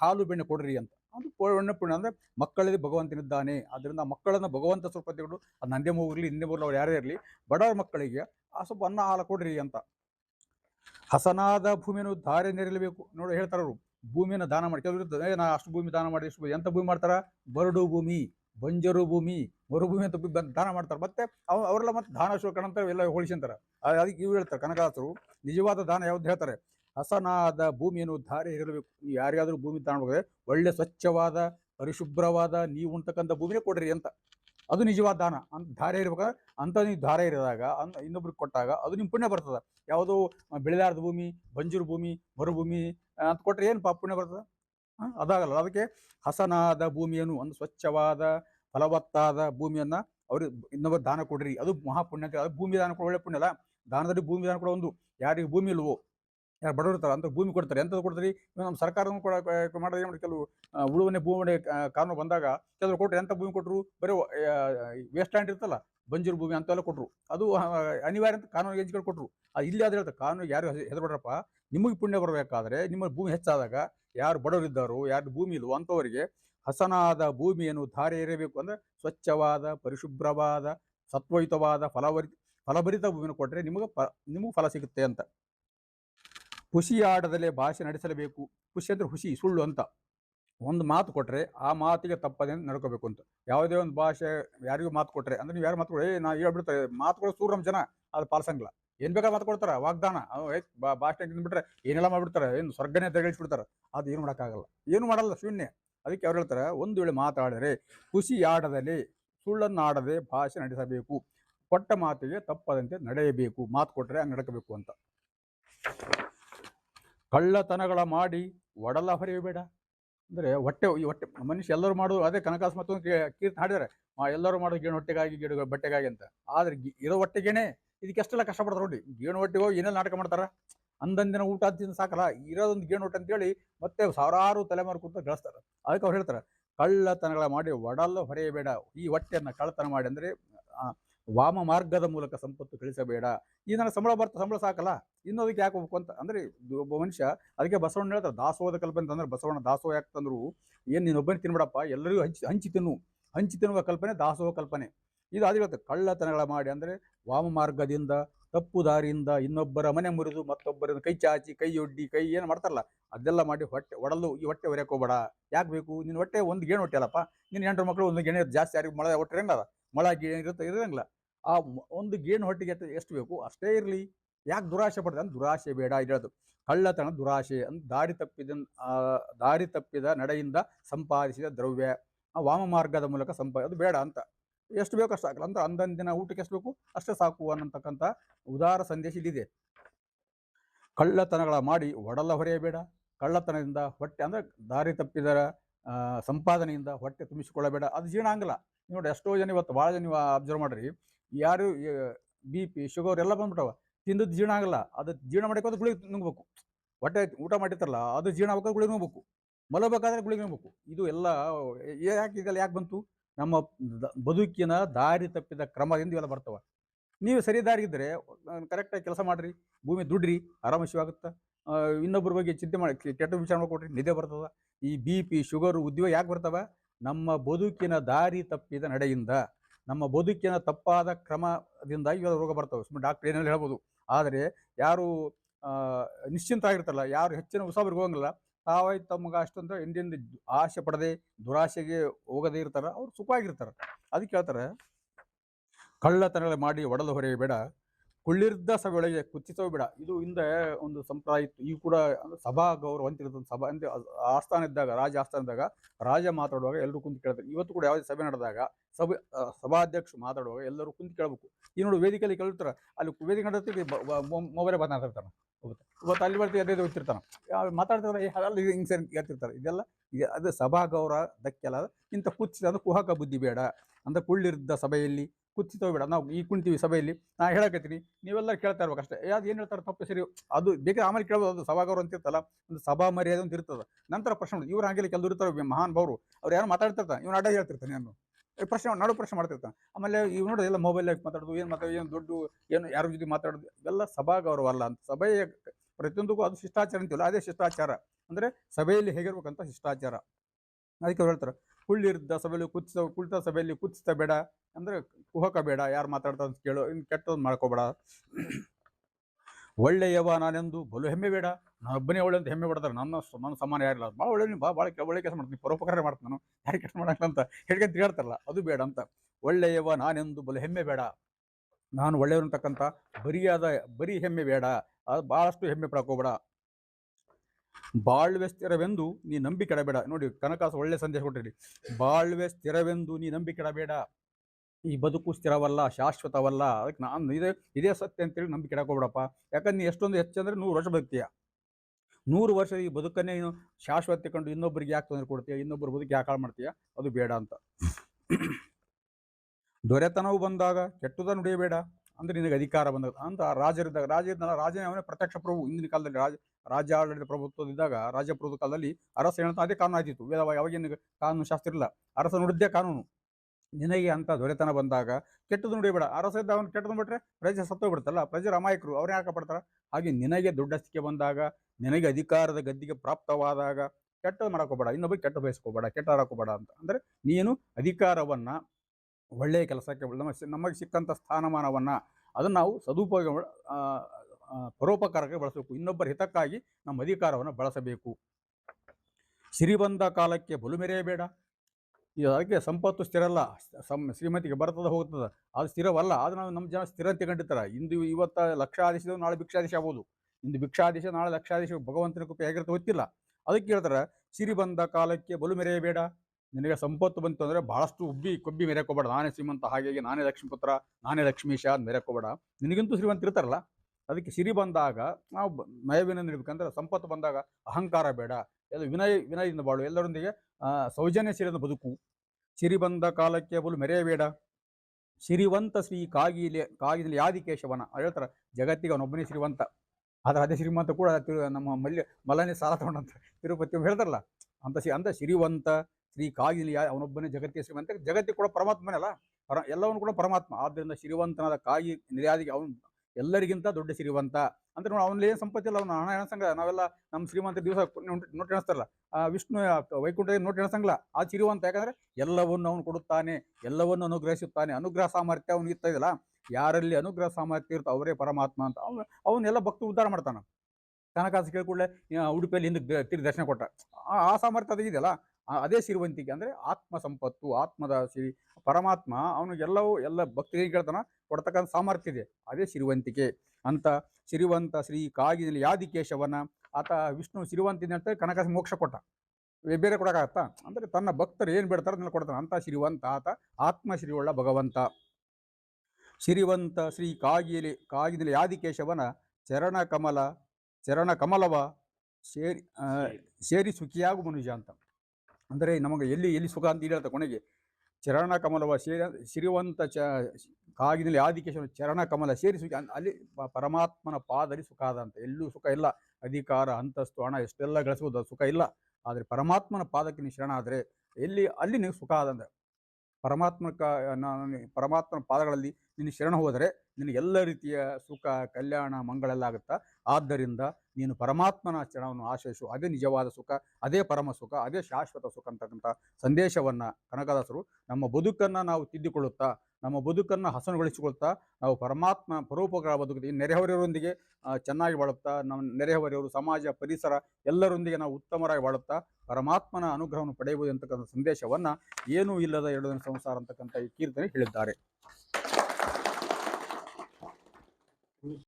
ಹಾಲು ಬೆಣ್ಣೆ ಕೊಡ್ರಿ ಅಂತ. ಅದು ಪೂರ್ಣ ಪುಣ್ಯ ಅಂದರೆ ಮಕ್ಕಳಲ್ಲಿ ಭಗವಂತನಿದ್ದಾನೆ. ಅದರಿಂದ ಮಕ್ಕಳನ್ನು ಭಗವಂತ ಸ್ವಲ್ಪ ತೆಗೆದು ಅದು ನಂದೆ ಮೂಗಿರಲಿ ಹಿಂದೆ ಮಗು ಅವ್ರು ಯಾರೇ ಇರಲಿ ಬಡವರ ಮಕ್ಕಳಿಗೆ ಆ ಸ್ವಲ್ಪ ಅನ್ನ ಹಾಲು ಕೊಡ್ರಿ ಅಂತ. ಹಸನಾದ ಭೂಮಿಯನ್ನು ಧಾರೆ ನೆರಲಿಬೇಕು ನೋಡಿ ಹೇಳ್ತಾರೆ ಅವರು ಭೂಮಿಯನ್ನು ದಾನ ಮಾಡಿ. ಕೆಲವರು ಏ, ನಾ ಅಷ್ಟು ಭೂಮಿ ದಾನ ಮಾಡಿ ಇಷ್ಟು ಎಂತ ಭೂಮಿ ಮಾಡ್ತಾರ? ಬರಡು ಭೂಮಿ ಬಂಜರು ಭೂಮಿ ಮರುಭೂಮಿ ಅಂತ ದಾನ ಮಾಡ್ತಾರೆ. ಮತ್ತೆ ಅವ ಅವರೆಲ್ಲ ಮತ್ತೆ ದಾನ ಶೋಕಣ ಅಂತ ಎಲ್ಲ ಆ- ಅದಕ್ಕೆ ಇವ್ರು ಹೇಳ್ತಾರೆ ಕನಕದಾಸರು ನಿಜವಾದ ದಾನ ಯಾವ್ದು ಹೇಳ್ತಾರೆ? ಹಸನಾದ ಭೂಮಿಯನ್ನು ಧಾರೆ ಇರಬೇಕು ಯಾರಿಗಾದ್ರೂ ಭೂಮಿ ದಾನ ಒಳ್ಳೆ ಸ್ವಚ್ಛವಾದ, ಪರಿಶುಭ್ರವಾದ, ನೀವು ಉಣ್ತಕ್ಕಂಥ ಭೂಮಿನೇ ಕೊಡ್ರಿ ಅಂತ. ಅದು ನಿಜವಾದ ದಾನ. ಅಂತ ಧಾರೆ ಇರ್ಬೇಕಾದ್ರೆ ಅಂತ ನೀವು ಧಾರೆ ಇರಿದಾಗ ಅಂತ ಇನ್ನೊಬ್ರಿಗೆ ಕೊಟ್ಟಾಗ ಅದು ನಿಮ್ಮ ಪುಣ್ಯ ಬರ್ತದೆ. ಯಾವುದೋ ಬೆಳೆದಾರದ ಭೂಮಿ, ಬಂಜರು ಭೂಮಿ, ಮರುಭೂಮಿ ಅಂತ ಕೊಟ್ಟರೆ ಏನು ಪಾಪ ಪುಣ್ಯ ಬರ್ತದೆ? ಅದಾಗಲ್ಲ. ಅದಕ್ಕೆ ಹಸನಾದ ಭೂಮಿಯನ್ನು, ಒಂದು ಸ್ವಚ್ಛವಾದ, ಫಲವತ್ತಾದ ಭೂಮಿಯನ್ನ ಅವ್ರಿಗೆ ಇನ್ನೊಬ್ಬ ದಾನ ಕೊಡ್ರಿ. ಅದು ಮಹಾಪುಣ್ಯ ಅದು ಭೂಮಿ ದಾನ ಕೊಡೋ ಒಳ್ಳೆ ಪುಣ್ಯ ಅಲ್ಲ. ದಾನದಲ್ಲಿ ಭೂಮಿ ದಾನ ಕೊಡೋ ಒಂದು ಯಾರಿಗೆ ಭೂಮಿ ಇಲ್ವೋ ಯಾರು ಬಡವರು ಇರ್ತಾರೆ ಅಂತ ಭೂಮಿ ಕೊಡ್ತಾರೆ. ಎಂಥದ್ದು ಕೊಡ್ತಾರೆ? ನಮ್ಮ ಸರ್ಕಾರನೂ ಕೂಡ ಮಾಡಿದ್ರೆ ಏನು ಕೆಲವು ಉಳುವನೆ ಭೂಮಿ ಕಾನೂನು ಬಂದಾಗ ಕೆಲವರು ಕೊಟ್ಟರೆ ಎಂಥ ಭೂಮಿ ಕೊಟ್ಟರು ಬರೀ ವೇಸ್ಟ್ ಲ್ಯಾಂಡ್ ಇರ್ತಲ್ಲ ಬಂಜರು ಭೂಮಿ ಅಂತೆಲ್ಲ ಕೊಟ್ಟರು ಅದು ಅನಿವಾರ್ಯ ಅಂತ ಕಾನೂನು ಹೆಂಚ್ಕೊಂಡು ಕೊಟ್ಟರು ಅದು ಇಲ್ಲಿ ಆದ್ರೆ ಹೇಳ್ತಾರೆ, ಕಾನೂನು ಯಾರು ಹೆದರ್ಬೇಡ್ರಪ್ಪ. ನಿಮಗೆ ಪುಣ್ಯ ಬರಬೇಕಾದ್ರೆ, ನಿಮ್ಮ ಭೂಮಿ ಹೆಚ್ಚಾದಾಗ ಯಾರು ಬಡವರಿದ್ದಾರೋ ಯಾರು ಭೂಮಿ ಇಲ್ವೋ ಅಂಥವರಿಗೆ ಹಸನಾದ ಭೂಮಿಯನ್ನು ಧಾರೆ ಇರಬೇಕು ಅಂದ್ರೆ ಸ್ವಚ್ಛವಾದ, ಪರಿಶುಭ್ರವಾದ, ಸತ್ವಯುತವಾದ, ಫಲವರಿ, ಫಲಭರಿತ ಭೂಮಿಯನ್ನು ಕೊಟ್ಟರೆ ನಿಮಗೆ ಪ, ನಿಮಗೆ ಫಲ ಸಿಗುತ್ತೆ ಅಂತ. ಖುಷಿಯಾಡದಲ್ಲೇ ಭಾಷೆ ನಡೆಸಲೇಬೇಕು. ಖುಷಿ ಅಂದ್ರೆ ಖುಷಿ ಸುಳ್ಳು ಅಂತ. ಒಂದು ಮಾತು ಕೊಟ್ಟರೆ ಆ ಮಾತಿಗೆ ತಪ್ಪದೆ ನಡ್ಕೋಬೇಕು ಅಂತ. ಯಾವುದೇ ಒಂದು ಭಾಷೆ ಯಾರಿಗೂ ಮಾತು ಕೊಟ್ಟರೆ ಅಂದ್ರೆ ನೀವು ಯಾರು ಮಾತು ಕೊಡಿ ನಾ ಹೇಳ್ಬಿಡ್ತಾರೆ ಮಾತುಗಳು ಸೂರ್ ನಮ್ಮ ಜನ ಅದು ಪಾಲ್ಸಂಗಿಲ್ಲ ಏನ್ ಬೇಕಾದ್ರೆ ಮಾತು ಕೊಡ್ತಾರೆ, ವಾಗ್ದಾನ. ಭಾಷೆ ಬಿಟ್ರೆ ಏನೆಲ್ಲ ಮಾಡಿಬಿಡ್ತಾರೆ, ಏನು ಸ್ವರ್ಗನೇ ತೆಗಳಿಸ್ಬಿಡ್ತಾರೆ ಅದು ಏನು ಮಾಡೋಕ್ಕಾಗಲ್ಲ. ಏನು ಮಾಡಲ್ಲ, ಶೂನ್ಯ. ಅದಕ್ಕೆ ಅವ್ರು ಹೇಳ್ತಾರೆ, ಒಂದು ವೇಳೆ ಮಾತಾಡಿದರೆ ಖುಷಿ ಆಡದಲ್ಲಿ ಸುಳ್ಳನ್ನಾಡದೆ ಭಾಷೆ ನಡೆಸಬೇಕು. ಕೊಟ್ಟ ಮಾತಿಗೆ ತಪ್ಪದಂತೆ ನಡೆಯಬೇಕು. ಮಾತು ಕೊಟ್ಟರೆ ಹಂಗೆ ನಡ್ಕೋಬೇಕು ಅಂತ. ಕಳ್ಳತನಗಳ ಮಾಡಿ ಒಡಲ ಹೊರೆಯಬೇಡ ಅಂದರೆ ಹೊಟ್ಟೆ, ಈ ಹೊಟ್ಟೆ ಮನುಷ್ಯ ಎಲ್ಲರೂ ಮಾಡೋದು ಅದೇ ಕನಕಾಸ ಮತ್ತು ಕೀರ್ತಿ ಹಾಡಿದ್ದಾರೆ. ಎಲ್ಲರೂ ಮಾಡೋದು ಗೇಣು ಹೊಟ್ಟೆಗಾಗಿ ಗಿಡ ಬಟ್ಟೆಗಾಗಿ ಅಂತ. ಆದ್ರೆ ಇರೋ ಹೊಟ್ಟೆಗೇನೆ ಇದಕ್ಕೆ ಎಷ್ಟೆಲ್ಲ ಕಷ್ಟಪಡ್ತಾರೆ ನೋಡಿ. ಗೇಣು ಹೊಟ್ಟೆಗೆ ಹೋಗಿ ಏನೆಲ್ಲ ನಾಟಕ ಮಾಡ್ತಾರ? ಅಂದಂದಿನ ಊಟ ತಿಂದು ಸಾಕಲ್ಲ. ಇರೋದೊಂದು ಗೇಣು ಹೊಟ್ಟೆ ಅಂತೇಳಿ ಮತ್ತೆ ಸಾವಿರಾರು ತಲೆಮಾರು ಕೂತ ಗಳಿಸ್ತಾರೆ. ಅದಕ್ಕೆ ಅವ್ರು ಹೇಳ್ತಾರೆ, ಕಳ್ಳತನಗಳ ಮಾಡಿ ಒಡಲು ಹೊರೆಯಬೇಡ ಈ ಹೊಟ್ಟೆಯನ್ನು ಕಳ್ಳತನ ಮಾಡಿ ಅಂದ್ರೆ ವಾಮ ಮಾರ್ಗದ ಮೂಲಕ ಸಂಪತ್ತು ಕಳಿಸಬೇಡ. ಈ ನನಗೆ ಸಂಬಳ ಬರ್ತಾ ಸಂಬಳ ಸಾಕಲ್ಲ. ಇನ್ನೋದಕ್ಕೆ ಯಾಕೆ ಹೋಗ್ಬೇಕು ಅಂತ ಅಂದ್ರೆ ಒಬ್ಬ ಮನುಷ್ಯ ಅದಕ್ಕೆ ಬಸವಣ್ಣ ಹೇಳ್ತಾರೆ, ದಾಸೋಹದ ಕಲ್ಪನೆ ಅಂತಂದ್ರೆ ಬಸವಣ್ಣ ದಾಸೋಹ ಯಾಕೆ ತಂದ್ರು? ಏನು ನೀನು ಒಬ್ಬನೇ ತಿನ್ಬಿಡಪ್ಪ, ಎಲ್ಲರಿಗೂ ಹಂಚಿ ಹಂಚಿ ತಿನ್ನು. ಹಂಚಿ ತಿನ್ನುವ ಕಲ್ಪನೆ ದಾಸೋಹ ಕಲ್ಪನೆ. ಇದು ಅದು ಹೇಳ್ತಾರೆ ಕಳ್ಳತನಗಳ ಮಾಡಿ ಅಂದ್ರೆ ವಾಮ ಮಾರ್ಗದಿಂದ ತಪ್ಪು ದಾರಿಯಿಂದ ಇನ್ನೊಬ್ಬರ ಮನೆ ಮುರಿದು ಮತ್ತೊಬ್ಬರ ಕೈ ಚಾಚಿ, ಕೈ ಒಡ್ಡಿ, ಕೈ ಏನು ಮಾಡ್ತಾರಲ್ಲ, ಅದೆಲ್ಲ ಮಾಡಿ ಹೊಟ್ಟೆ, ಒಡಲು ಈ ಹೊಟ್ಟೆ ಹೊರಕೋಬೇಡ ಯಾಕೆ ಬೇಕು? ನಿನ್ನ ಹೊಟ್ಟೆ ಒಂದು ಗೇಣು ಹೊಟ್ಟೆ ಅಲ್ಲಪ್ಪ. ನಿನ್ನ ಹೆಂಡ್ರ ಮಕ್ಕಳು ಒಂದು ಗೆಣೆ ಜಾಸ್ತಿ ಯಾರಿಗೆ ಮಳೆ ಹೊಟ್ಟೆ ಇರಂಗಲ್ಲ ಮೊಳ ಗೇಣು ಇರುತ್ತೆ, ಇರೋಂಗಿಲ್ಲ. ಆ ಒಂದು ಗೇಣು ಹೊಟ್ಟೆಗೆ ಎಷ್ಟು- ಬೇಕು ಅಷ್ಟೇ ಇರಲಿ. ಯಾಕೆ ದುರಾಶೆ ಪಡ್ದೆ? ಅಂದ್ರೆ ದುರಾಶೆ ಬೇಡ ಹೇಳೋದು. ಕಳ್ಳತನ, ದುರಾಶೆ ಅಂದ್ರೆ ದಾರಿ ತಪ್ಪಿದ ದಾರಿ ತಪ್ಪಿದ ನಡೆಯಿಂದ ಸಂಪಾದಿಸಿದ ದ್ರವ್ಯ. ವಾಮ ಮಾರ್ಗದ ಮೂಲಕ ಸಂಪಾದ ಬೇಡ ಅಂತ. ಎಷ್ಟು ಬೇಕು ಅಷ್ಟು ಸಾಕಲ್ಲ. ಅಂದ್ರೆ ಅಂದಂದಿನ ಊಟಕ್ಕೆ ಎಷ್ಟು ಬೇಕು? ಅಷ್ಟೇ ಸಾಕು ಅನ್ನತಕ್ಕಂಥ ಉದಾರ ಸಂದೇಶ ಇಲ್ಲಿದೆ ಕಳ್ಳತನಗಳ ಮಾಡಿ ಒಡಲ ಹೊರೆಯಬೇಡ ಕಳ್ಳತನದಿಂದ ಹೊಟ್ಟೆ, ಅಂದ್ರೆ ದಾರಿ ತಪ್ಪಿದರ ಸಂಪಾದನೆಯಿಂದ ಹೊಟ್ಟೆ ತುಂಬಿಸಿಕೊಳ್ಳಬೇಡ. ಅದು ಜೀರ್ಣ ಆಗಲ್ಲ ನೋಡಿ ಎಷ್ಟೋ ಜನ ಇವತ್ತು ಭಾಳ ಜನ ಅಬ್ಸರ್ವ್ ಮಾಡ್ರಿ. ಯಾರು ಬಿ ಪಿ ಶುಗರ್ ಎಲ್ಲ ಬಂದ್ಬಿಟ್ಟವ. ತಿಂದದ್ದು ಜೀರ್ಣ ಆಗಲ್ಲ. ಅದು ಜೀರ್ಣ ಮಾಡಕ್ಕೆ ಗುಳಿಗೆ ನುಂಗ್ಬೇಕು. ಹೊಟ್ಟೆ ಊಟ ಮಾಡಿರ್ತಾರಲ್ಲ, ಅದು ಜೀರ್ಣ ಆಗ್ಬೇಕು ಗುಳಿಗೆ ನುಂಗ್ಬೇಕು. ಮಲಬೇಕಾದ್ರೆ ಗುಳಿಗೆ ನುಂಗ್ಬೇಕು. ಇದು ಎಲ್ಲ ಯಾಕೆ ಇದೆಲ್ಲ ಯಾಕೆ ಬಂತು? ನಮ್ಮ ಬದುಕಿನ ದಾರಿ ತಪ್ಪಿದ ಕ್ರಮದಿಂದ ಇವೆಲ್ಲ ಬರ್ತವ. ನೀವು ಸರಿ ದಾರಿ ಇದ್ದರೆ ಕರೆಕ್ಟಾಗಿ ಕೆಲಸ ಮಾಡ್ರಿ, ಭೂಮಿ ದುಡ್ರಿ ಆರಾಮಶವಾಗುತ್ತೆ ಇನ್ನೊಬ್ಬರ ಬಗ್ಗೆ ಚಿಂತೆ ಮಾಡಿ, ಕೆಟ್ಟ ವಿಚಾರ ಮಾಡ್ಕೊಟ್ರಿ ನಿದ್ದೆ ಬರ್ತದ. ಈ ಬಿ ಪಿ ಶುಗರ್ ಉದ್ಯೋಗ ಯಾಕೆ ಬರ್ತವ? ನಮ್ಮ ಬದುಕಿನ ದಾರಿ ತಪ್ಪಿದ ನಡೆಯಿಂದ, ನಮ್ಮ ಬದುಕಿನ ತಪ್ಪಾದ ಕ್ರಮದಿಂದ ಇವಾಗ ರೋಗ ಬರ್ತವೆ. ಸುಮ್ಮನೆ ಡಾಕ್ಟರ್ ಏನೆಲ್ಲ ಹೇಳ್ಬೋದು. ಆದರೆ ಯಾರು ನಿಶ್ಚಿಂತ ಆಗಿರ್ತಾರಲ್ಲ, ಯಾರು ಹೆಚ್ಚಿನ ಉಸಾಬರಿಗೆ ಹೋಗಂಗಿಲ್ಲ. ತಾವಾಯ್ತು ತಮಗೆ ಅಷ್ಟೊಂದು ಇಂಡಿಯಿಂದ ಆಸೆ ಪಡದೆ, ದುರಾಸೆಗೆ ಹೋಗದೇ ಇರ್ತಾರೆ. ಅವ್ರು ಸುಖವಾಗಿರ್ತಾರೆ. ಅದಕ್ಕೆ ಹೇಳ್ತಾರೆ ಕಳ್ಳತನ ಮಾಡಿ ಒಡಲು ಹೊರೆಯಬೇಡ ಕುಳ್ಳಿರ್ದ ಸಭೆಯೊಳಗೆ ಕುಚ್ಚಿಸೋ ಬೇಡ. ಇದು ಹಿಂದೆ ಒಂದು ಸಂಪ್ರದಾಯ ಇತ್ತು. ಈಗ ಕೂಡ ಸಭಾ ಗೌರವ ಅಂತ ಸಭಾ ಅಂದ್ರೆ ಆಸ್ಥಾನ ಇದ್ದಾಗ, ರಾಜ ಆಸ್ಥಾನ ಇದ್ದಾಗ ರಾಜ ಮಾತಾಡುವಾಗ ಎಲ್ಲರೂ ಕುಂತು ಕೇಳ್ತಾರೆ. ಇವತ್ತು ಕೂಡ ಯಾವುದೇ ಸಭೆ ನಡೆದಾಗ, ಸಭೆ ಸಭಾಧ್ಯಕ್ಷ ಮಾತಾಡುವಾಗ ಎಲ್ಲರೂ ಕುಂತು ಕೇಳಬೇಕು. ಈ ನೋಡಿ ವೇದಿಕೆಯಲ್ಲಿ ಕೇಳ್ತಾರೆ, ಅಲ್ಲಿ ವೇದಿಕೆ ನಡೆಸ್ತೀವಿ ಮೊಬೈಲ್ ಹೌದಾ? ಇವತ್ತು ಅಲ್ಲಿ ಬರ್ತೀವಿ ಅದೇ ಹೋಗ್ತಿರ್ತಾನೆ ಮಾತಾಡ್ತಾರೆ ಅಲ್ಲಿ ಹಿಂಗೆ ಸರಿ ಹೇಳ್ತಿರ್ತಾರೆ ಇದೆಲ್ಲ ಅದು ಸಭಾ ಗೌರವ ದಕ್ಕೆಲ್ಲ ಇಂಥ ಕುಚ್ಚಿದ ಅದು ಕುಹಕ ಬುದ್ಧಿ ಬೇಡ. ಅಂದ್ರೆ ಕುಳ್ಳಿರಿದ್ದ ಸಭೆಯಲ್ಲಿ ಕುಚ್ಚಿತ ಬೇಡ ನಾವು ಈ ಕುಂತೀವಿ ಸಭೆಯಲ್ಲಿ. ನಾ ಹೇಳಕತ್ತೀನಿ. ನೀವೆಲ್ಲ ಕೇಳ್ತಾ ಇರ್ಬೇಕು ಅಷ್ಟೇ. ಯಾವ್ದು ಏನು ಹೇಳ್ತಾರೆ ತಪ್ಪು ಸರಿ. ಅದು ಬೇಕಾದ್ರೆ ಆಮೇಲೆ ಕೇಳ್ಬೋದು. ಅದು ಸಭಾಗೌರವ ಅಂತ ಇರ್ತಲ್ಲ, ಒಂದು ಸಭಾ ಮರ್ಯಾದೆ ಅಂತ ಇರ್ತದೆ. ನಂತರ ಪ್ರಶ್ನೆ. ಇವ್ರು ಹಾಗೆಲ್ಲ ಕೆಲವರು ಇರ್ತಾರೆ ಮಹಾನ್ ಭಾವರು ಅವ್ರು ಯಾರು ಮಾತಾಡ್ತಿರ್ತಾನೆ ಇವ್ನು ಅಡ್ಡ ಹೇಳ್ತಿರ್ತಾನೆ ನಾನು ಪ್ರಶ್ನೆ ನಾಡು ಪ್ರಶ್ನೆ ಮಾಡ್ತಿರ್ತಾನೆ. ಆಮೇಲೆ ಇವ್ ನೋಡಿ, ಎಲ್ಲ ಮೊಬೈಲ್ ಮಾತಾಡೋದು, ಏನು ಮಾತಾಡೋದು, ಏನು ದೊಡ್ಡ, ಏನು, ಯಾರ ಜೊತೆ ಮಾತಾಡೋದು, ಇವೆಲ್ಲ ಸಭಾ ಗೌರವ ಅಲ್ಲ ಅಂತ. ಸಭೆಯ ಪ್ರತಿಯೊಂದಕ್ಕೂ ಅದು ಶಿಷ್ಟಾಚಾರ ಅಂತೀವಲ್ಲ, ಅದೇ ಶಿಷ್ಟಾಚಾರ. ಅಂದರೆ ಸಭೆಯಲ್ಲಿ ಹೇಗಿರ್ಬೇಕಂತ ಶಿಷ್ಟಾಚಾರ. ಅದಕ್ಕೆ ಅವ್ರು ಹೇಳ್ತಾರೆ ಕುಳ್ಳಿರ್ದ ಸಭೆಯಲ್ಲಿ ಕುತ್ಸ, ಕುಳಿತ ಸಭೆಯಲ್ಲಿ ಕುತ್ಸ ಬೇಡ. ಅಂದ್ರೆ ಕುಹಕ ಬೇಡ, ಯಾರು ಮಾತಾಡ್ತಾ ಅಂತ ಕೇಳೋ ಇನ್ನು ಕೆಟ್ಟದ್ದು ಮಾಡ್ಕೋಬೇಡ. ಒಳ್ಳೆಯವ ನಾನೆಂದು ಬಲು ಹೆಮ್ಮೆ ಬೇಡ. ನಾನೊಬ್ಬನೇ ಒಳ್ಳೆ ಅಂತ ಹೆಮ್ಮೆ ಬಿಡ್ತಾರೆ ನನ್ನ ನನ್ನ ಸಮಾನ ಯಾರಿಲ್ಲ. ಭಾಳ ಒಳ್ಳೆ, ಬಾ ಭಾಳ ಒಳ್ಳೆ ಕೆಲಸ ಮಾಡ್ತೀನಿ. ಪರೋಪಕಾರ ಮಾಡ್ತೀನಿ ನಾನು. ಯಾರು ಕೆಲಸ ಮಾಡಲ್ಲ ಅಂತ ಹೇಳ್ಕೊಂಡು ಹೇಳ್ತಾರಲ್ಲ, ಅದು ಬೇಡ ಅಂತ. ಒಳ್ಳೆಯವ ನಾನೆಂದು ಬಲು ಹೆಮ್ಮೆ ಬೇಡ. ನಾನು ಒಳ್ಳೆಯವನು ಅಂತಕ್ಕಂಥ ಬರಿಯಾದ, ಬರೀ ಹೆಮ್ಮೆ ಬೇಡ. ಅದು ಭಾಳಷ್ಟು ಹೆಮ್ಮೆ ಪಡ್ಕೋಬೇಡ. ಬಾಳ್ವೆ ಸ್ಥಿರವೆಂದು ನೀ ನಂಬಿ ಕೆಡಬೇಡ ನೋಡಿ, ಕನಕಾಸ ಒಳ್ಳೆ ಸಂದೇಶ ಕೊಟ್ಟಿರಿ ಬಾಳ್ವೆ ಸ್ಥಿರವೆಂದು ನೀ ನಂಬಿ ಕೆಡಬೇಡ ಈ ಬದುಕು ಸ್ಥಿರವಲ್ಲ, ಶಾಶ್ವತವಲ್ಲ, ಅದಕ್ಕೆ ನಾನು ಇದೇ ಇದೇ ಸತ್ಯ ಅಂತೇಳಿ ನಂಬಿಕೆ ಕೆಡಕೋಬೇಡಪ್ಪ ಯಾಕಂದ್ರೆ ನೀ ಎಷ್ಟೊಂದು ಹೆಚ್ಚಂದ್ರೆ ನೂರು ವರ್ಷ ಬದುಕ್ತೀಯ. ನೂರು ವರ್ಷ ಈ ಬದುಕನ್ನೇ ನೀನು ಶಾಶ್ವತ ಕಂಡು ಇನ್ನೊಬ್ಬರಿಗೆ ಯಾಕೆ ತೊಂದರೆ ಕೊಡ್ತೀಯ? ಇನ್ನೊಬ್ಬರು ಬದುಕಿ ಯಾಕೆ ಮಾಡ್ತೀಯ? ಅದು ಬೇಡ ಅಂತ. ದೊರೆತನವು ಬಂದಾಗ ಕೆಟ್ಟದ ನುಡಿಯಬೇಡ. ಅಂದ್ರೆ ನಿನಗೆ ಅಧಿಕಾರ ಬಂದಾಗ. ಅಂತ ರಾಜರಿದ್ದಾಗ ರಾಜ ಇದ್ದಾಗ ರಾಜನೇ ಅವನೇ ಪ್ರತ್ಯಕ್ಷ ಪ್ರಭು. ಹಿಂದಿನ ಕಾಲದಲ್ಲಿ ರಾಜ ರಾಜ್ಯ ಆಡಳಿತ ಪ್ರಭುತ್ವದಿದ್ದಾಗ ರಾಜಪ್ರಭುತ್ವ ಕಾಲದಲ್ಲಿ ಅರಸ ಹೇಳ್ತಾ ಅದೇ ಕಾನೂನು ಆಯ್ತಿತ್ತು ವೇದ ಯಾವಾಗೇನು ಕಾನೂನು ಶಾಸ್ತ್ರ ಇಲ್ಲ. ಅರಸ ನುಡಿದ್ದೇ ಕಾನೂನು. ನಿನಗೆ ಅಂತ ದೊರೆತನ ಬಂದಾಗ ಕೆಟ್ಟದ್ದು ನುಡಿಬೇಡ ಅರಸ ಇದ್ದ ಅವನು ಕೆಟ್ಟದ್ದು ಬಿಟ್ರೆ ಪ್ರಜೆ ಸತ್ತೋಗ್ಬಿಡ್ತಲ್ಲ ಪ್ರಜೆ ರಾಮಾಯಕರು ಅವ್ರನ್ನ ಯಾಕೆ ಪಡ್ತಾರ ಹಾಗೆ ನಿನಗೆ ದೊಡ್ಡಸ್ತಿಕೆ ಬಂದಾಗ, ನಿನಗೆ ಅಧಿಕಾರದ ಗದ್ದಿಗೆ ಪ್ರಾಪ್ತವಾದಾಗ ಕೆಟ್ಟದು ಮಾಡಕೋಬೇಡ ಇನ್ನೊಬ್ಬ ಕೆಟ್ಟ ಬಯಸ್ಕೋಬೇಡ ಕೆಟ್ಟ ಹಾಕೋಬೇಡ ಅಂತ. ಅಂದ್ರೆ ನೀನು ಅಧಿಕಾರವನ್ನ, ಒಳ್ಳೆಯ ಕೆಲಸಕ್ಕೆ, ನಮ್ಮ ನಮಗೆ ಸಿಕ್ಕಂಥ ಸ್ಥಾನಮಾನವನ್ನ, ಅದನ್ನು ನಾವು ಸದುಪಯೋಗ ಪರೋಪಕಾರಕ್ಕೆ ಬಳಸಬೇಕು. ಇನ್ನೊಬ್ಬರ ಹಿತಕ್ಕಾಗಿ ನಮ್ಮ ಅಧಿಕಾರವನ್ನು ಬಳಸಬೇಕು. ಸಿರಿ ಬಂದ ಕಾಲಕ್ಕೆ ಬಲು ಮೆರೆಯಬೇಡ ಅದಕ್ಕೆ ಸಂಪತ್ತು ಸ್ಥಿರ ಅಲ್ಲ. ಸಮ್ ಶ್ರೀಮತಿಗೆ ಬರ್ತದ ಹೋಗ್ತದ. ಅದು ಸ್ಥಿರವಲ್ಲ. ಅದು ನಾವು ನಮ್ಮ ಜನ ಸ್ಥಿರ ಕಂಡಿರ್ತಾರೆ. ಇಂದು ಇವತ್ತ ಲಕ್ಷಾಧೀಶ ನಾಳೆ ಭಿಕ್ಷಾದೇಶ ಆಗ್ಬೋದು. ಇಂದು ಭಿಕ್ಷಾಧೀಶ, ನಾಳೆ ಲಕ್ಷಾಧೀಶ ಭಗವಂತನ ಕೃಪೆ ಹೇಗಿರುತ್ತೆ ಗೊತ್ತಿಲ್ಲ. ಅದಕ್ಕೆ ಹೇಳ್ತಾರೆ ಸಿರಿ ಬಂದ ಕಾಲಕ್ಕೆ ಬಲು ಮೆರೆಯಬೇಡ ನಿನಗೆ ಸಂಪತ್ತು ಬಂತು ಅಂದರೆ ಬಹಳಷ್ಟು ಉಬ್ಬಿ, ಕೊಬ್ಬಿ ಮೆರೆಕೋಬೇಡ. ನಾನೇ ಶ್ರೀಮಂತ, ಹೀಗೆ ನಾನೇ ಲಕ್ಷ್ಮೀಪುತ್ರ, ನಾನೇ ಲಕ್ಷ್ಮೀಶ ಅಂತ ಮೆರೆಕೋಬೇಡ. ನಿನಗಿಂತೂ ಶ್ರೀಮಂತ ಇರ್ತಾರಲ್ಲ ಅದಕ್ಕೆ ಸಿರಿ ಬಂದಾಗ ನಾವು ನಯವಿನ ನೀಡಬೇಕಂದ್ರೆ ಸಂಪತ್ತು ಬಂದಾಗ ಅಹಂಕಾರ ಬೇಡ. ಎಲ್ಲ ವಿನಯ, ವಿನಯದಿಂದ ಬಾಳು. ಎಲ್ಲರೊಂದಿಗೆ ಸೌಜನ್ಯ ಸಿರಿಯನ್ನು ಬದುಕು. ಸಿರಿ ಬಂದ ಕಾಲಕ್ಕೆ ಬಲು ಮೆರೆಯಬೇಡ ಸಿರಿವಂತ ಶ್ರೀ ಕಾಗಿಲೆ ಕಾಗಿಲೆ ಯಾದಿ ಕೇಶವನ ಹೇಳ್ತಾರೆ, ಜಗತ್ತಿಗೆ ಅವನೊಬ್ಬನೇ ಶ್ರೀವಂತ ಆದ್ರೆ ಅದೇ ಶ್ರೀಮಂತ ಕೂಡ ನಮ್ಮ ಮಲ್ಯ ಮಲನೇ ಸಾಲ ತಗೊಂಡಂತ ತಿರುಪತಿ ಹೇಳ್ತಾರಲ್ಲ, ಅಂತ ಶ್ರೀ ಅಂತ ಶ್ರೀವಂತ ಶ್ರೀ ಕಾಗಿಲಿ ಅವನೊಬ್ಬನೇ ಜಗತ್ತಿಗೆ ಶ್ರೀಮಂತ ಜಗತ್ತಿಗೆ ಕೂಡ ಪರಮಾತ್ಮನೇ ಅಲ್ಲ. ಪರ, ಎಲ್ಲವನ್ನೂ ಕೂಡ ಪರಮಾತ್ಮ. ಆದ್ದರಿಂದ ಶ್ರೀವಂತನಾದ ಕಾಗಿ ನಿರ್ಯಾದಿಗೆ ಅವನು ಎಲ್ಲರಿಗಿಂತ ದೊಡ್ಡ ಸಿರಿವಂತ. ಅಂತ ನೋಡಿ ಅವನಲ್ಲಿ ಏನು ಸಂಪತ್ತಿಲ್ಲ ಅವನು ಹಣ ಎಣಸಂಗ ನಾವೆಲ್ಲ ನಮ್ಮ ಶ್ರೀಮಂತ ದಿವಸ ನೋಟ್ ಎಣಿಸ್ತಾರಲ್ಲ, ಆ ವಿಷ್ಣು ವೈಕುಂಠ ನೋಟ್ ಎಣಸಂಗಲ್ಲ. ಆ ಸಿರಿವಂತ ಯಾಕಂದ್ರೆ ಎಲ್ಲವನ್ನು ಅವನು ಕೊಡುತ್ತಾನೆ, ಎಲ್ಲವನ್ನು ಅನುಗ್ರಹಿಸುತ್ತಾನೆ. ಅನುಗ್ರಹ ಸಾಮರ್ಥ್ಯ ಅವನು ಇರ್ತಾ ಇದೆಯಲ್ಲ, ಯಾರಲ್ಲಿ ಅನುಗ್ರಹ ಸಾಮರ್ಥ್ಯ ಇರ್ತೋ ಅವರೇ ಪರಮಾತ್ಮ ಅಂತ ಅವನು, ಅವನ್ನೆಲ್ಲ ಭಕ್ತ ಉದ್ಧಾರ ಮಾಡ್ತಾನೆ. ಕನಕಾಸ ಕೇಳ್ಕೊಳ್ಳೆ ಉಡುಪಿಯಲ್ಲಿ ಹಿಂದಕ್ಕೆ ತಿರುಗಿ ದರ್ಶನ ಕೊಟ್ಟ. ಆ- ಸಾಮರ್ಥ್ಯ ಅದು ಇದೆಯಲ್ಲ. ಆ- ಅದೇ ಸಿರಿವಂತಿಕೆ ಅಂದ್ರೆ ಆತ್ಮ ಸಂಪತ್ತು ಆತ್ಮದ ಸಿರಿ ಪರಮಾತ್ಮ ಅವನು ಎಲ್ಲವೂ ಎಲ್ಲ ಭಕ್ತಿಗೆ ಕೇಳ್ತಾನ ಕೊಡ್ತಕ್ಕಂಥ ಸಾಮರ್ಥ್ಯ ಇದೆ. ಅದೇ ಸಿರಿವಂತಿಕೆ ಅಂತ ಸಿರಿವಂತ ಶ್ರೀ ಕಾಗಿನಲ್ಲಿ ಯಾದಿಕೇಶವನ ಆತ ವಿಷ್ಣು ಸಿರಿವಂತಿನ ಅಂತ ಕನಕಾಸ ಮೋಕ್ಷ ಕೊಟ್ಟ. ಬೇರೆ ಕೊಡೋಕ್ಕಾಗತ್ತಾ? ಅಂದ್ರೆ ತನ್ನ ಭಕ್ತರು ಏನು ಬಿಡ್ತಾರೆ ಅದನ್ನ ಕೊಡ್ತಾನೆ. ಅಂತ ಸಿರಿವಂತ ಆತ ಆತ್ಮ ಶ್ರೀವುಳ್ಳ ಭಗವಂತ. ಸಿರಿವಂತ ಶ್ರೀ ಕಾಗಿಲಿ ಕಾಗಿನಲ್ಲಿ ಯಾದಿಕೇಶವನ ಚರಣ ಕಮಲ ಚರಣ ಕಮಲವ ಸೇರಿ ಸೇರಿ ಸುಖಿಯಾಗು ಮನುಜ ಅಂತ. ಅಂದರೆ ನಮಗೆ ಎಲ್ಲಿ ಎಲ್ಲಿ ಸುಖ ಅಂತ ಹೇಳ್ತಾ ಕೊನೆಗೆ. ಚರಣ ಕಮಲವ ಸೇರಿ, ಸಿರಿವಂತ ಚ, ಕಾಗಿನಲ್ಲಿ ಆದಿಕೇಶವನ ಚರಣ ಕಮಲ ಸೇರಿ ಸುಖ ಅಲ್ಲಿ ಪರಮಾತ್ಮನ ಪಾದಲ್ಲಿ ಸುಖ ಆದ ಅಂತ. ಎಲ್ಲೂ ಸುಖ ಇಲ್ಲ. ಅಧಿಕಾರ, ಅಂತಸ್ತು, ಹಣ ಎಷ್ಟೆಲ್ಲ ಗಳಿಸುವುದು ಸುಖ ಇಲ್ಲ. ಆದರೆ ಪರಮಾತ್ಮನ ಪಾದಕ್ಕೆ ನೀವು ಶರಣ ಆದರೆ ಎಲ್ಲಿ ಅಲ್ಲಿ ನೀವು ಸುಖ ಆದಂದ ಪರಮಾತ್ಮ ಕ ನಾನು ಪರಮಾತ್ಮನ ಪಾದಗಳಲ್ಲಿ ನೀನು ಶರಣ ಹೋದರೆ ನಿನಗೆ ಎಲ್ಲ ರೀತಿಯ ಸುಖ, ಕಲ್ಯಾಣ, ಮಂಗಳೆಲ್ಲ ಆಗುತ್ತಾ? ಆದ್ದರಿಂದ ನೀನು ಪರಮಾತ್ಮನ ಚರಣವನ್ನು ಆಶಯಿಸು ಅದೇ ನಿಜವಾದ ಸುಖ, ಅದೇ ಪರಮ ಸುಖ, ಅದೇ ಶಾಶ್ವತ ಸುಖ ಅಂತಕ್ಕಂಥ ಸಂದೇಶವನ್ನು ಕನಕದಾಸರು ನಮ್ಮ ಬದುಕನ್ನು ನಾವು ತಿದ್ದಿಕೊಳ್ಳುತ್ತಾ, ನಮ್ಮ ಬದುಕನ್ನು ಹಸನುಗೊಳಿಸಿಕೊಳ್ತಾ, ನಾವು ಪರಮಾತ್ಮ ಪರೋಪಕಾರ ಬದುಕುತ್ತಾ ಈ ನೆರೆಹೊರೆಯವರೊಂದಿಗೆ ಚೆನ್ನಾಗಿ ಬಾಳುತ್ತಾ, ನಮ್ಮ ನೆರೆಹೊರೆಯವರು, ಸಮಾಜ, ಪರಿಸರ ಎಲ್ಲರೊಂದಿಗೆ ನಾವು ಉತ್ತಮರಾಗಿ ಬಾಳುತ್ತಾ ಪರಮಾತ್ಮನ ಅನುಗ್ರಹವನ್ನು ಪಡೆಯಬಹುದು ಅಂತಕ್ಕಂಥ ಸಂದೇಶವನ್ನು ಏನೂ ಇಲ್ಲದ ಎರಡನೇ ಸಂಸಾರ ಅಂತಕ್ಕಂಥ ಈ ಕೀರ್ತನೆ ಹೇಳಿದ್ದಾರೆ.